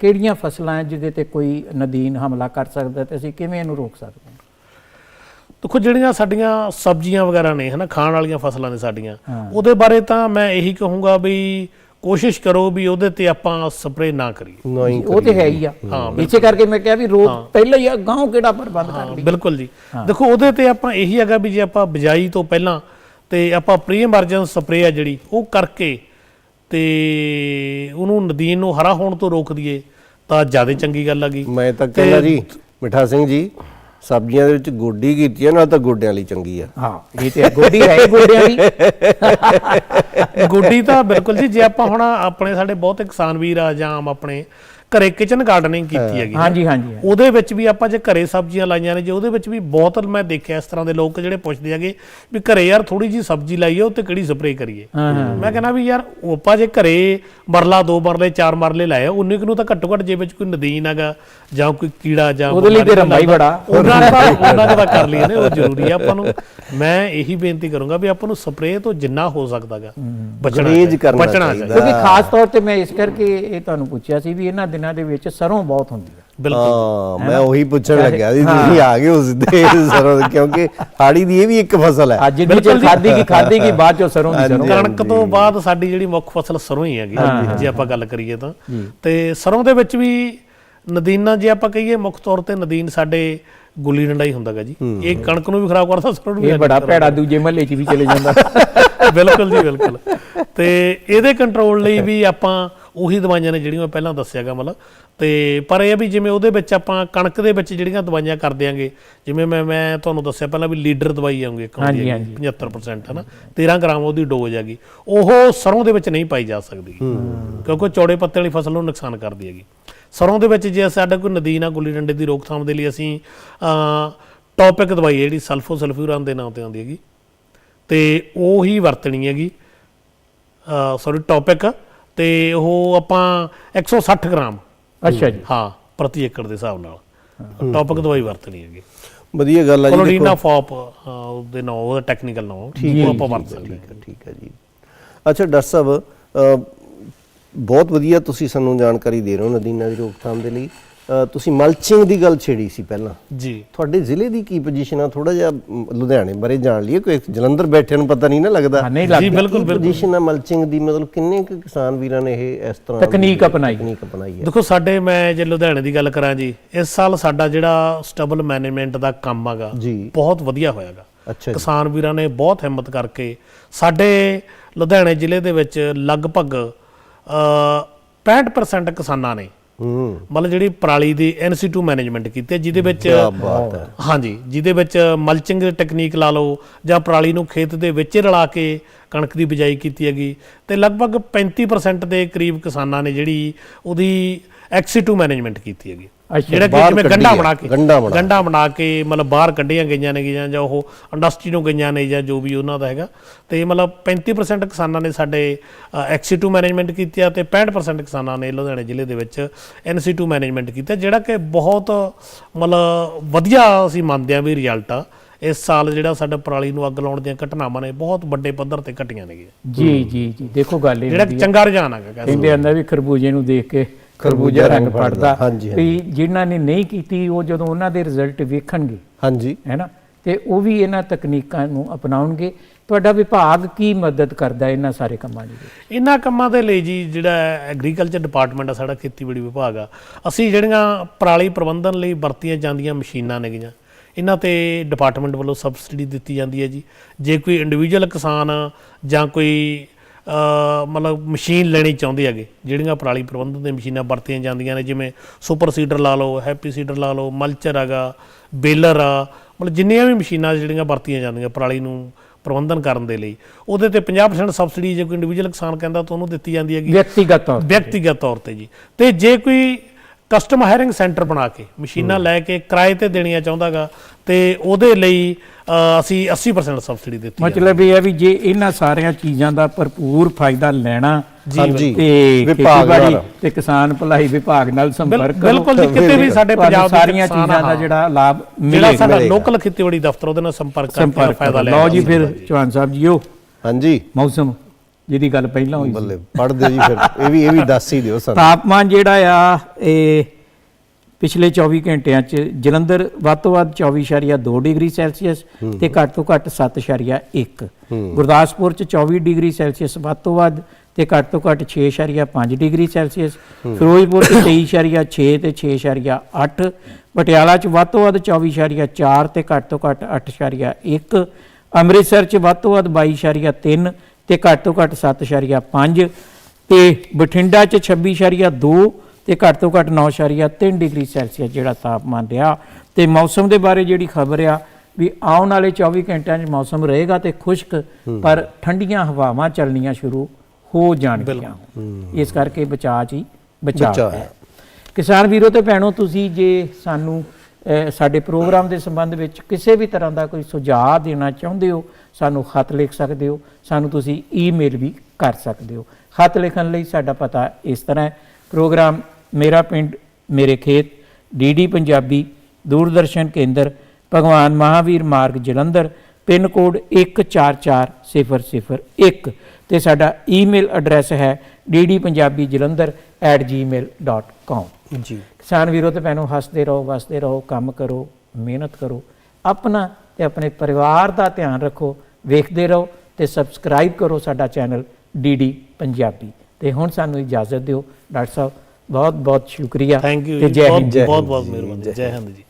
ਕਿਹੜੀਆਂ ਫਸਲਾਂ ਹੈ ਜਿਹਦੇ ਤੇ ਕੋਈ ਨਦੀਨ ਹਮਲਾ ਕਰ ਸਕਦਾ ਤੇ ਅਸੀਂ ਕਿਵੇਂ ਇਹਨੂੰ ਰੋਕ ਸਕਦੇ ਹਾਂ? ਦੇਖੋ ਜਿਹੜੀਆਂ ਸਾਡੀਆਂ ਸਬਜ਼ੀਆਂ ਵਗੈਰਾ ਨੇ ਹਨਾ ਖਾਣ ਵਾਲੀਆਂ ਫਸਲਾਂ ਨੇ ਸਾਡੀਆਂ। ਉਹਦੇ ਬਾਰੇ ਤਾਂ ਮੈਂ ਇਹੀ ਕਹੂੰਗਾ ਵੀ ਕੋਸ਼ਿਸ਼ ਕਰੋ ਵੀ ਉਹਦੇ ਤੇ ਆਪਾਂ ਸਪਰੇਅ ਨਾ ਕਰੀਏ। ਨਹੀਂ ਉਹ ਤੇ ਹੈ ਹੀ ਆ। ਇਸੇ ਕਰਕੇ ਮੈਂ ਕਿਹਾ ਵੀ ਰੋਕ ਪਹਿਲਾਂ ਹੀ ਆ ਗਾਉਂ ਕਿਹੜਾ ਪ੍ਰਬੰਧ ਕਰ ਲਈ ਬਿਲਕੁਲ ਜੀ। ਦੇਖੋ ਉਹਦੇ ਤੇ ਆਪਾਂ ਇਹੀ ਹੈਗਾ ਵੀ ਜੇ ਆਪਾਂ ਬਿਜਾਈ ਤੋਂ ਪਹਿਲਾਂ ਤੇ ਆਪਾਂ ਪ੍ਰੀ ਐਮਰਜੈਂਸ ਸਪਰੇਅ ਆ ਜਿਹੜੀ ਉਹ ਕਰਕੇ ਤੇ ਉਹਨੂੰ ਨਦੀਨ ਨੂੰ ਹਰਾ ਹੋਣ ਤੋਂ ਰੋਕ ਦਈਏ ਤਾਂ ਜ਼ਿਆਦਾ ਚੰਗੀ ਗੱਲ ਹੈਗੀ ਮੈਂ ਤਾਂ ਕਹਿੰਦਾ ਜੀ ਮਿਠਾ ਸਿੰਘ ਜੀ ਸਬਜ਼ੀਆਂ ਦੇ ਵਿੱਚ ਗੋਡੀ ਕੀਤੀ ਹੈ ਨਾਲ ਤਾਂ ਗੋਡਿਆਂ ਲਈ ਚੰਗੀ ਆ। ਹਾਂ, ਇਹ ਤੇ ਗੋਡੀ ਹੈ ਗੋਡਿਆਂ ਦੀ। ਗੁੱਡੀ ਤਾਂ ਬਿਲਕੁਲ ਜੀ, ਜੇ ਆਪਾਂ ਹੁਣ ਆਪਣੇ ਸਾਡੇ ਬਹੁਤ ਕਿਸਾਨ ਵੀਰ ਆ ਜਾਂ ਆਮ ਆਪਣੇ ਘਰੇ ਕਿਚਨ ਗਾਰਡਨਿੰਗ ਕੀਤੀ ਹੈਗੀ। ਹਾਂਜੀ ਹਾਂਜੀ। ਉਹਦੇ ਵਿੱਚ ਵੀ ਆਪਾਂ ਜੇ ਘਰੇ ਸਬਜ਼ੀਆਂ ਲਾਈਆਂ ਨੇ ਜੇ ਉਹਦੇ ਵਿੱਚ ਵੀ ਬਹੁਤ ਮੈਂ ਦੇਖਿਆ ਇਸ ਤਰ੍ਹਾਂ ਦੇ ਲੋਕ ਜਿਹੜੇ ਪੁੱਛਦੇ ਹੈਗੇ ਵੀ ਘਰੇ ਯਾਰ ਥੋੜੀ ਜੀ ਸਬਜ਼ੀ ਲਾਈਏ ਉਹ ਤੇ ਕਿਹੜੀ ਸਪਰੇਅ ਕਰੀਏ? ਮੈਂ ਕਹਿੰਦਾ ਵੀ ਯਾਰ ਉਹ ਆਪਾਂ ਜੇ ਘਰੇ ਮਰਲਾ ਦੋ ਮਰਲੇ ਚਾਰ ਮਰਲੇ ਲਾਏ ਉਨੀ ਕੁ ਨੂੰ ਤਾਂ ਘੱਟੋ ਘੱਟ ਜੇ ਵਿੱਚ ਕੋਈ ਨਦੀਨ ਹੈਗਾ ਜਾਂ ਕੋਈ ਕੀੜਾ ਜਾਂ ਉਹਦੇ ਲਈ ਤੇ ਬਿਮਾਰੀ ਰੰਬਾ ਹੀ ਲੱਗਦਾ, ਬੜਾ। ਉਹਨਾਂ ਦਾ ਉਹਨਾਂ ਦਾ ਕਰ ਲਈਏ ਨੇ ਉਹ ਜ਼ਰੂਰੀ ਆ ਆਪਾਂ ਨੂੰ। ਮੈਂ ਇਹੀ ਬੇਨਤੀ ਕਰੂੰਗਾ ਵੀ ਆਪਾਂ ਨੂੰ ਸਪਰੇਅ ਤੋਂ ਜਿੰਨਾ ਹੋ ਸਕਦਾਗਾ ਬਚਣਾ। ਚਾਹੀਦਾ। ਕਿਉਂਕਿ ਖਾਸ ਤੌਰ ਤੇ ਮੈਂ ਇਸ ਕਰਕੇ ਇਹ ਤੁਹਾਨੂੰ ਪੁੱਛਿਆ ਸੀ ਵੀ ਇਹਨਾਂ ਦਿਨਾਂ ਦੇ ਵਿੱਚ ਸਰੋਂ ਬਹੁਤ ਹੁੰਦੀ ਹੈ। ਬਿਲਕੁਲ। ਹਾਂ ਮੈਂ ਉਹੀ ਪੁੱਛਣ ਲੱਗਿਆ ਸੀ ਤੁਸੀਂ ਆ ਗਏ ਉਸ ਦੇ ਸਰੋਂ ਕਿਉਂਕਿ ਹਾੜੀ ਦੀ ਇਹ ਵੀ ਇੱਕ ਫਸਲ ਹੈ। ਅੱਜ ਦੀ ਜੇ। ਖਾਦੀ ਕੀ ਖਾਦੀ ਕੀ ਬਾਅਦ ਚੋਂ ਸਰੋਂ ਦੀ ਸਰੋਂ। ਕਣਕ ਤੋਂ ਬਾਅਦ ਸਾਡੀ ਜਿਹੜੀ ਮੁੱਖ ਫਸਲ ਸਰੋਂ ਹੀ ਹੈਗੀ। ਜੇ ਆਪਾਂ ਗੱਲ ਕਰੀਏ ਤਾਂ। ਤੇ ਸਰੋਂ ਦੇ ਵਿੱਚ ਵੀ ਨਦੀਨਾ ਜੇ ਆਪਾਂ ਕਹੀਏ ਮੁੱਖ ਤੌਰ ਤੇ ਨਦੀਨ ਸਾਡੇ ਗੁੱਲੀ ਡੰਡਾ ਹੀ ਹੁੰਦਾਗਾ ਜੀ। ਇਹ ਕਣਕ ਨੂੰ ਵੀ ਖਰਾਬ ਕਰਦਾ ਸਰੋਂ ਨੂੰ ਵੀ ਇਹ ਬੜਾ ਭੈੜਾ ਦੂਜੇ ਮਹੱਲੇ 'ਚ ਵੀ ਚਲੇ ਜਾਂਦਾ। ਬਿਲਕੁਲ ਜੀ ਬਿਲਕੁਲ। ਤੇ ਇਹਦੇ ਕੰਟਰੋਲ ਲਈ ਵੀ ਆਪਾਂ ਉਹੀ ਦਵਾਈਆਂ ਨੇ ਜਿਹੜੀਆਂ ਮੈਂ ਪਹਿਲਾਂ ਦੱਸਿਆਗਾ ਮਤਲਬ। ਤੇ ਪਰ ਇਹ ਵੀ ਜਿਵੇਂ ਉਹਦੇ ਵਿੱਚ ਆਪਾਂ ਕਣਕ ਦੇ ਵਿੱਚ ਜਿਹੜੀਆਂ ਦਵਾਈਆਂ ਕਰ ਦਿਆਂਗੇ ਜਿਵੇਂ ਮੈਂ ਮੈਂ ਤੁਹਾਨੂੰ ਦੱਸਿਆ ਪਹਿਲਾਂ ਵੀ ਲੀਡਰ ਦਵਾਈ ਆਉਂਗੀ ਇੱਕ ਹਾਂਜੀ, ਹੈਗੀ 75% ਹੈ ਨਾ 13 ਗ੍ਰਾਮ ਉਹਦੀ ਡੋਜ਼ ਹੈਗੀ। ਉਹ ਸਰੋਂ ਦੇ ਵਿੱਚ ਨਹੀਂ ਪਾਈ ਜਾ ਸਕਦੀ। ਕਿਉਂਕਿ ਉਹ ਚੌੜੇ ਪੱਤੇ ਵਾਲੀ ਫਸਲ ਨੂੰ ਨੁਕਸਾਨ ਕਰਦੀ ਹੈਗੀ। ਸਰੋਂ ਦੇ ਵਿੱਚ ਜੇ ਸਾਡਾ ਕੋਈ ਨਦੀਨ ਆ ਗੁੱਲੀ ਡੰਡੇ ਦੀ ਰੋਕਥਾਮ ਦੇ ਲਈ ਅਸੀਂ ਟੌਪਿਕ ਦਵਾਈ ਹੈ ਜਿਹੜੀ ਸਲਫੋਸਲਫਿਊਰਾਨ ਦੇ ਨਾਮ ਤੇ ਆਉਂਦੀ ਹੈਗੀ। ਤੇ ਉਹ ਹੀ ਵਰਤਣੀ ਹੈਗੀ। ਸੌਰੀ ਟੌਪਿਕ ਤੇ ਉਹ ਆਪਾਂ 160 ਗ੍ਰਾਮ। ਅੱਛਾ ਜੀ। ਹਾਂ ਪ੍ਰਤੀ ਏਕੜ ਦੇ ਹਿਸਾਬ ਨਾਲ। ਟੌਪਿਕ ਦਵਾਈ ਵਰਤਣੀ ਹੈਗੀ। ਵਧੀਆ ਗੱਲ ਹੈ ਜੀ ਕੋਲੋਡੀਨਾ ਫਾਪ ਉਹਦੇ ਨਾਮ ਉਹਦਾ ਟੈਕਨੀਕਲ ਨਾਮ ਉਹ ਆਪਾਂ ਵਰਤ ਸਕਦੇ ਠੀਕ ਹੈ ਠੀਕ ਹੈ ਜੀ। ਅੱਛਾ ਡਾਕਟਰ ਸਾਹਿਬ ਬਹੁਤ ਵਧੀਆ ਤੁਸੀਂ ਸਾਨੂੰ ਜਾਣਕਾਰੀ ਦੇ ਰਹੇ ਹੋ ਨਦੀਨਾਂ ਦੀ ਰੋਕਥਾਮ ਦੇ ਲਈ। ਤੁਸੀਂ ਮਲਚਿੰਗ ਦੀ ਗੱਲ ਛੇੜੀ ਸੀ ਪਹਿਲਾਂ। ਜੀ। ਤੁਹਾਡੇ ਜ਼ਿਲ੍ਹੇ ਦੀ ਕੀ ਪੋਜੀਸ਼ਨ ਆ? ਥੋੜਾ ਜਿਹਾ ਲੁਧਿਆਣੇ ਬਾਰੇ ਜਾਣ ਲਈਏ ਕੋਈ ਜਲੰਧਰ ਬੈਠੇ ਨੂੰ ਪਤਾ ਨਹੀਂ ਨਾ ਲੱਗਦਾ। ਜੀ ਬਿਲਕੁਲ ਬਿਲਕੁਲ। ਪੋਜੀਸ਼ਨ ਆ ਮਲਚਿੰਗ ਦੀ? ਮਤਲਬ ਕਿੰਨੇ ਕੁ ਕਿਸਾਨ ਵੀਰਾਂ ਨੇ ਇਹ ਇਸ ਤਰ੍ਹਾਂ ਤਕਨੀਕ ਅਪਣਾਈ। ਤਕਨੀਕ ਅਪਣਾਈ ਹੈ? ਦੇਖੋ ਸਾਡੇ ਮੈਂ ਜੇ ਲੁਧਿਆਣੇ ਦੀ ਗੱਲ ਕਰਾਂ ਜੀ ਇਸ ਸਾਲ ਸਾਡਾ ਜਿਹੜਾ ਸਟੇਬਲ ਮੈਨੇਜਮੈਂਟ ਦਾ ਕੰਮ ਹੈਗਾ ਜੀ। ਬਹੁਤ ਵਧੀਆ ਹੋਇਆਗਾ। ਅੱਛਾ ਕਿਸਾਨ ਵੀਰਾਂ ਨੇ ਬਹੁਤ ਹਿੰਮਤ ਕਰਕੇ ਸਾਡੇ ਲੁਧਿਆਣੇ ਜ਼ਿਲ੍ਹੇ ਦੇ ਵਿੱਚ ਲਗਭਗ ਅ 65% ਕਿਸਾਨਾਂ ਨੇ ਮਤਲਬ ਜਿਹੜੀ ਪਰਾਲੀ ਦੀ NC2 ਮੈਨੇਜਮੈਂਟ ਕੀਤੀ ਹੈ ਜਿਹਦੇ ਵਿੱਚ ਹਾਂਜੀ ਜਿਹਦੇ ਵਿੱਚ ਮਲਚਿੰਗ ਟੈਕਨੀਕ ਲਾ ਲਓ ਜਾਂ ਪਰਾਲੀ ਨੂੰ ਖੇਤ ਦੇ ਵਿੱਚ ਰਲਾ ਕੇ ਕਣਕ ਦੀ ਬਿਜਾਈ ਕੀਤੀ ਹੈਗੀ ਤੇ ਲਗਭਗ 35% ਦੇ ਕਰੀਬ ਕਿਸਾਨਾਂ ਨੇ ਜਿਹੜੀ ਉਹਦੀ XC2 ਮੈਨੇਜਮੈਂਟ ਕੀਤੀ ਹੈਗੀ। ਜਿਹੜਾ ਕਿ ਜਿਵੇਂ ਗੰਡਾ ਬਣਾ ਕੇ ਗੰਡਾ ਬਣਾ। ਕੇ ਮਤਲਬ ਬਾਹਰ ਕੱਢੀਆਂ ਗਈਆਂ ਨੇ ਜਾਂ ਉਹ ਇੰਡਸਟਰੀ ਨੂੰ ਗਈਆਂ ਨੇ ਜਾਂ ਜੋ ਵੀ ਉਹਨਾਂ ਦਾ ਹੈਗਾ। ਤੇ ਮਤਲਬ 35% ਕਿਸਾਨਾਂ ਨੇ ਸਾਡੇ XC2 ਮੈਨੇਜਮੈਂਟ ਕੀਤੀ ਆ ਤੇ 65% ਕਿਸਾਨਾਂ ਨੇ ਲੁਧਿਆਣੇ ਜ਼ਿਲ੍ਹੇ ਦੇ ਵਿੱਚ NC2 ਮੈਨੇਜਮੈਂਟ ਕੀਤਾ ਜਿਹੜਾ ਕਿ ਬਹੁਤ ਮਤਲਬ ਵਧੀਆ ਅਸੀਂ ਮੰਨਦੇ ਆ ਵੀ ਰਿਜ਼ਲਟ ਆ। ਇਸ ਸਾਲ ਜਿਹੜਾ ਸਾਡਾ ਪਰਾਲੀ ਨੂੰ ਅੱਗ ਲਾਉਣ ਦੀਆਂ ਘਟਨਾਵਾਂ ਨੇ ਬਹੁਤ ਵੱਡੇ ਪੱਧਰ ਤੇ ਘਟੀਆਂ ਨੇਗੀਆਂ ਜੀ ਜੀ ਜੀ। ਦੇਖੋ ਗੱਲ ਇਹ ਜਿਹੜਾ ਚੰਗਾ ਰੁਝਾਨ ਹੈਗਾ ਕਹਿ ਕਹਿੰਦੇ ਆਂਦਾ ਵੀ ਖਰਬੂਜੇ ਨੂੰ ਦੇਖ ਕੇ ਖਰਬੂਜਾ ਰੰਗ ਫੜਦਾ। ਹਾਂਜੀ, ਵੀ ਜਿਨ੍ਹਾਂ ਨੇ ਨਹੀਂ ਕੀਤੀ ਉਹ ਜਦੋਂ ਉਹਨਾਂ ਦੇ ਰਿਜ਼ਲਟ ਵੇਖਣਗੇ ਹਾਂਜੀ। ਹੈਨਾ ਤੇ ਉਹ ਵੀ ਇਹਨਾਂ ਤਕਨੀਕਾਂ ਨੂੰ ਅਪਣਾਉਣਗੇ। ਤੁਹਾਡਾ ਵਿਭਾਗ ਕੀ ਮਦਦ ਕਰਦਾ ਇਹਨਾਂ ਸਾਰੇ ਕੰਮਾਂ ਦੇ? ਇਹਨਾਂ ਕੰਮਾਂ ਦੇ ਲਈ ਜੀ ਜਿਹੜਾ ਐਗਰੀਕਲਚਰ ਡਿਪਾਰਟਮੈਂਟ ਆ ਸਾਡਾ ਖੇਤੀਬਾੜੀ ਵਿਭਾਗ ਆ ਅਸੀਂ ਜਿਹੜੀਆਂ ਪਰਾਲੀ ਪ੍ਰਬੰਧਨ ਲਈ ਵਰਤੀਆਂ ਜਾਂਦੀਆਂ ਮਸ਼ੀਨਾਂ ਨੇਗੀਆਂ ਇਹਨਾਂ ਤੇ ਡਿਪਾਰਟਮੈਂਟ ਵੱਲੋਂ ਸਬਸਿਡੀ ਦਿੱਤੀ ਜਾਂਦੀ ਹੈ ਜੀ। ਜੇ ਕੋਈ ਇੰਡੀਵਿਜੂਅਲ ਕਿਸਾਨ ਜਾਂ ਕੋਈ ਮਤਲਬ ਮਸ਼ੀਨ ਲੈਣੀ ਚਾਹੁੰਦੇ ਹੈਗੇ ਜਿਹੜੀਆਂ ਪਰਾਲੀ ਪ੍ਰਬੰਧਨ ਦੇ ਮਸ਼ੀਨਾਂ ਵਰਤੀਆਂ ਜਾਂਦੀਆਂ ਨੇ ਜਿਵੇਂ ਸੁਪਰ ਸੀਡਰ ਲਾ ਲਓ ਹੈਪੀ ਸੀਡਰ ਲਾ ਲਓ ਮਲਚਰ ਹੈਗਾ ਬੇਲਰ ਆ ਮਤਲਬ ਜਿੰਨੀਆਂ ਵੀ ਮਸ਼ੀਨਾਂ ਜਿਹੜੀਆਂ ਵਰਤੀਆਂ ਜਾਂਦੀਆਂ ਪਰਾਲੀ ਨੂੰ ਪ੍ਰਬੰਧਨ ਕਰਨ ਦੇ ਲਈ ਉਹਦੇ ਤੇ 50% ਸਬਸਿਡੀ ਜੇ ਕੋਈ ਇੰਡੀਵਿਜੂਅਲ ਕਿਸਾਨ ਕਹਿੰਦਾ ਤਾਂ ਉਹਨੂੰ ਦਿੱਤੀ ਜਾਂਦੀ ਹੈਗੀ। ਵਿਅਕਤੀਗਤ ਤੌਰ ਵਿਅਕਤੀਗਤ ਤੌਰ ਤੇ ਜੀ। ਤੇ ਜੇ ਕੋਈ ਕਸਟਮ ਹਾਇਰਿੰਗ ਸੈਂਟਰ ਬਣਾ ਕੇ ਮਸ਼ੀਨਾਂ ਲੈ ਕੇ ਕਿਰਾਏ ਤੇ ਦੇਣੀਆਂ ਚਾਹੁੰਦਾਗਾ ਤੇ ਉਹਦੇ ਲਈ ਅਸੀਂ 80% ਸਬਸਿਡੀ ਦਿੱਤੀ ਹੈ ਮਤਲਬ ਇਹ ਹੈ ਵੀ ਜੇ ਇਹਨਾਂ ਸਾਰੀਆਂ ਚੀਜ਼ਾਂ ਦਾ ਭਰਪੂਰ ਫਾਇਦਾ ਲੈਣਾ ਹਾਂਜੀ ਤੇ ਵਿਭਾਗ ਖੇਤੀਬਾੜੀ। ਤੇ ਕਿਸਾਨ ਭਲਾਈ ਵਿਭਾਗ ਨਾਲ ਸੰਪਰਕ ਕਰੋ ਬਿਲਕੁਲ ਜੀ ਕਿਤੇ ਵੀ ਸਾਡੇ ਪੰਜਾਬ ਦੇ ਸਾਰੀਆਂ ਚੀਜ਼ਾਂ ਦਾ। ਜਿਹੜਾ ਲਾਭ ਜਿਹੜਾ ਮਿਲੇਗਾ। ਸਾਡਾ ਲੋਕਲ ਖੇਤੀਬਾੜੀ ਦਫ਼ਤਰ ਉਹਦੇ ਨਾਲ ਸੰਪਰਕ ਕਰਕੇ ਫਾਇਦਾ। ਲੈ ਲਓ ਜੀ ਫਿਰ ਚੌਹਾਨ ਸਾਹਿਬ ਜੀਓ। ਹਾਂਜੀ। ਮੌਸਮ ਜਿਹਦੀ ਗੱਲ ਪਹਿਲਾਂ ਹੋਈ ਸੀ। ਬੱਲੇ ਪੜ ਦਿਓ ਜੀ ਫਿਰ ਇਹ ਵੀ ਇਹ ਵੀ ਦੱਸ ਹੀ ਦਿਓ ਸਾਨੂੰ। ਤਾਪਮਾਨ ਜਿਹੜਾ ਆ ਇਹ ਪਿਛਲੇ 24 ਘੰਟਿਆਂ ਚ ਜਲੰਧਰ ਵੱਧ ਤੋਂ ਵੱਧ 24.2 ਡਿਗਰੀ ਸੈਲਸੀਅਸ ਤੇ ਘੱਟ ਤੋਂ ਘੱਟ 7.1 ਗੁਰਦਾਸਪੁਰ ਚ 24 ਡਿਗਰੀ ਸੈਲਸੀਅਸ ਵੱਧ ਤੋਂ ਵੱਧ ਤੇ ਘੱਟ ਤੋਂ ਘੱਟ 6.5 ਡਿਗਰੀ ਸੈਲਸੀਅਸ। ਫਿਰੋਜ਼ਪੁਰ ਚ 23.6 ਤੇ 6.8 ਪਟਿਆਲਾ ਚ ਵੱਧ ਤੋਂ ਵੱਧ 24.4 ਤੇ ਘੱਟ ਤੋਂ ਘੱਟ 8.1 ਅੰਮ੍ਰਿਤਸਰ ਚ ਵੱਧ ਤੋਂ ਵੱਧ 22.3 ਤੇ ਘੱਟ ਤੋਂ ਘੱਟ 7.5 ਤੇ ਬਠਿੰਡਾ ਚ 26.2 ਤੇ ਘੱਟ ਤੋਂ ਘੱਟ 9.3 ਡਿਗਰੀ ਸੈਲਸੀਅਸ ਜਿਹੜਾ ਤਾਪਮਾਨ ਰਿਹਾ। ਤੇ ਮੌਸਮ ਦੇ ਬਾਰੇ ਜਿਹੜੀ ਖਬਰ ਆ ਵੀ ਆਉਣ ਵਾਲੇ 24 ਘੰਟਿਆਂ 'ਚ ਮੌਸਮ ਰਹੇਗਾ ਤੇ ਖੁਸ਼ਕ ਪਰ ਠੰਡੀਆਂ ਹਵਾਵਾਂ ਚੱਲਣੀਆਂ ਸ਼ੁਰੂ ਹੋ ਜਾਣਗੀਆਂ। ਇਸ ਕਰਕੇ ਬਚਾਅ 'ਚ ਹੀ ਬਚਾਅ ਹੈ। ਕਿਸਾਨ ਵੀਰੋ ਤੇ ਭੈਣੋ ਤੁਸੀਂ ਜੇ ਸਾਨੂੰ ਸਾਡੇ ਪ੍ਰੋਗਰਾਮ ਦੇ ਸੰਬੰਧ ਵਿੱਚ ਕਿਸੇ ਵੀ ਤਰ੍ਹਾਂ ਦਾ ਕੋਈ ਸੁਝਾਅ ਦੇਣਾ ਚਾਹੁੰਦੇ ਹੋ ਸਾਨੂੰ ਖਤ ਲਿਖ ਸਕਦੇ ਹੋ ਸਾਨੂੰ ਤੁਸੀਂ ਈਮੇਲ ਵੀ ਕਰ ਸਕਦੇ ਹੋ। ਖਤ ਲਿਖਣ ਲਈ ਸਾਡਾ ਪਤਾ ਇਸ ਤਰ੍ਹਾਂ ਹੈ। ਪ੍ਰੋਗਰਾਮ ਮੇਰਾ ਪਿੰਡ ਮੇਰੇ ਖੇਤ ਡੀਡੀ ਪੰਜਾਬੀ ਦੂਰਦਰਸ਼ਨ ਕੇਂਦਰ ਭਗਵਾਨ ਮਹਾਵੀਰ ਮਾਰਗ ਜਲੰਧਰ ਪਿੰਨ ਕੋਡ 144001 ਤੇ ਸਾਡਾ ਈਮੇਲ ਐਡਰੈਸ ਹੈ ddpunjabijalandhar@gmail.com ਜੀ। ਕਿਸਾਨ ਵੀਰੋ ਤੇ ਭੈਣੋ ਹੱਸਦੇ ਰਹੋ ਵਸਦੇ ਰਹੋ ਕੰਮ ਕਰੋ ਮਿਹਨਤ ਕਰੋ ਆਪਣਾ ਤੇ ਆਪਣੇ ਪਰਿਵਾਰ ਦਾ ਧਿਆਨ ਰੱਖੋ ਵੇਖਦੇ ਰਹੋ ਤੇ ਸਬਸਕ੍ਰਾਈਬ ਕਰੋ ਸਾਡਾ ਚੈਨਲ ਡੀਡੀ ਪੰਜਾਬੀ ਤੇ ਹੁਣ ਸਾਨੂੰ ਇਜਾਜ਼ਤ ਦਿਓ। ਡਾਕਟਰ ਸਾਹਿਬ ਬਹੁਤ ਬਹੁਤ ਸ਼ੁਕਰੀਆ ਥੈਂਕ ਯੂ ਤੇ ਜੀ ਹਿੰਦ ਜੈ ਬਹੁਤ ਬਹੁਤ ਮਿਹਰਬਾਨੀ ਜੈ ਹਿੰਦ ਜੀ।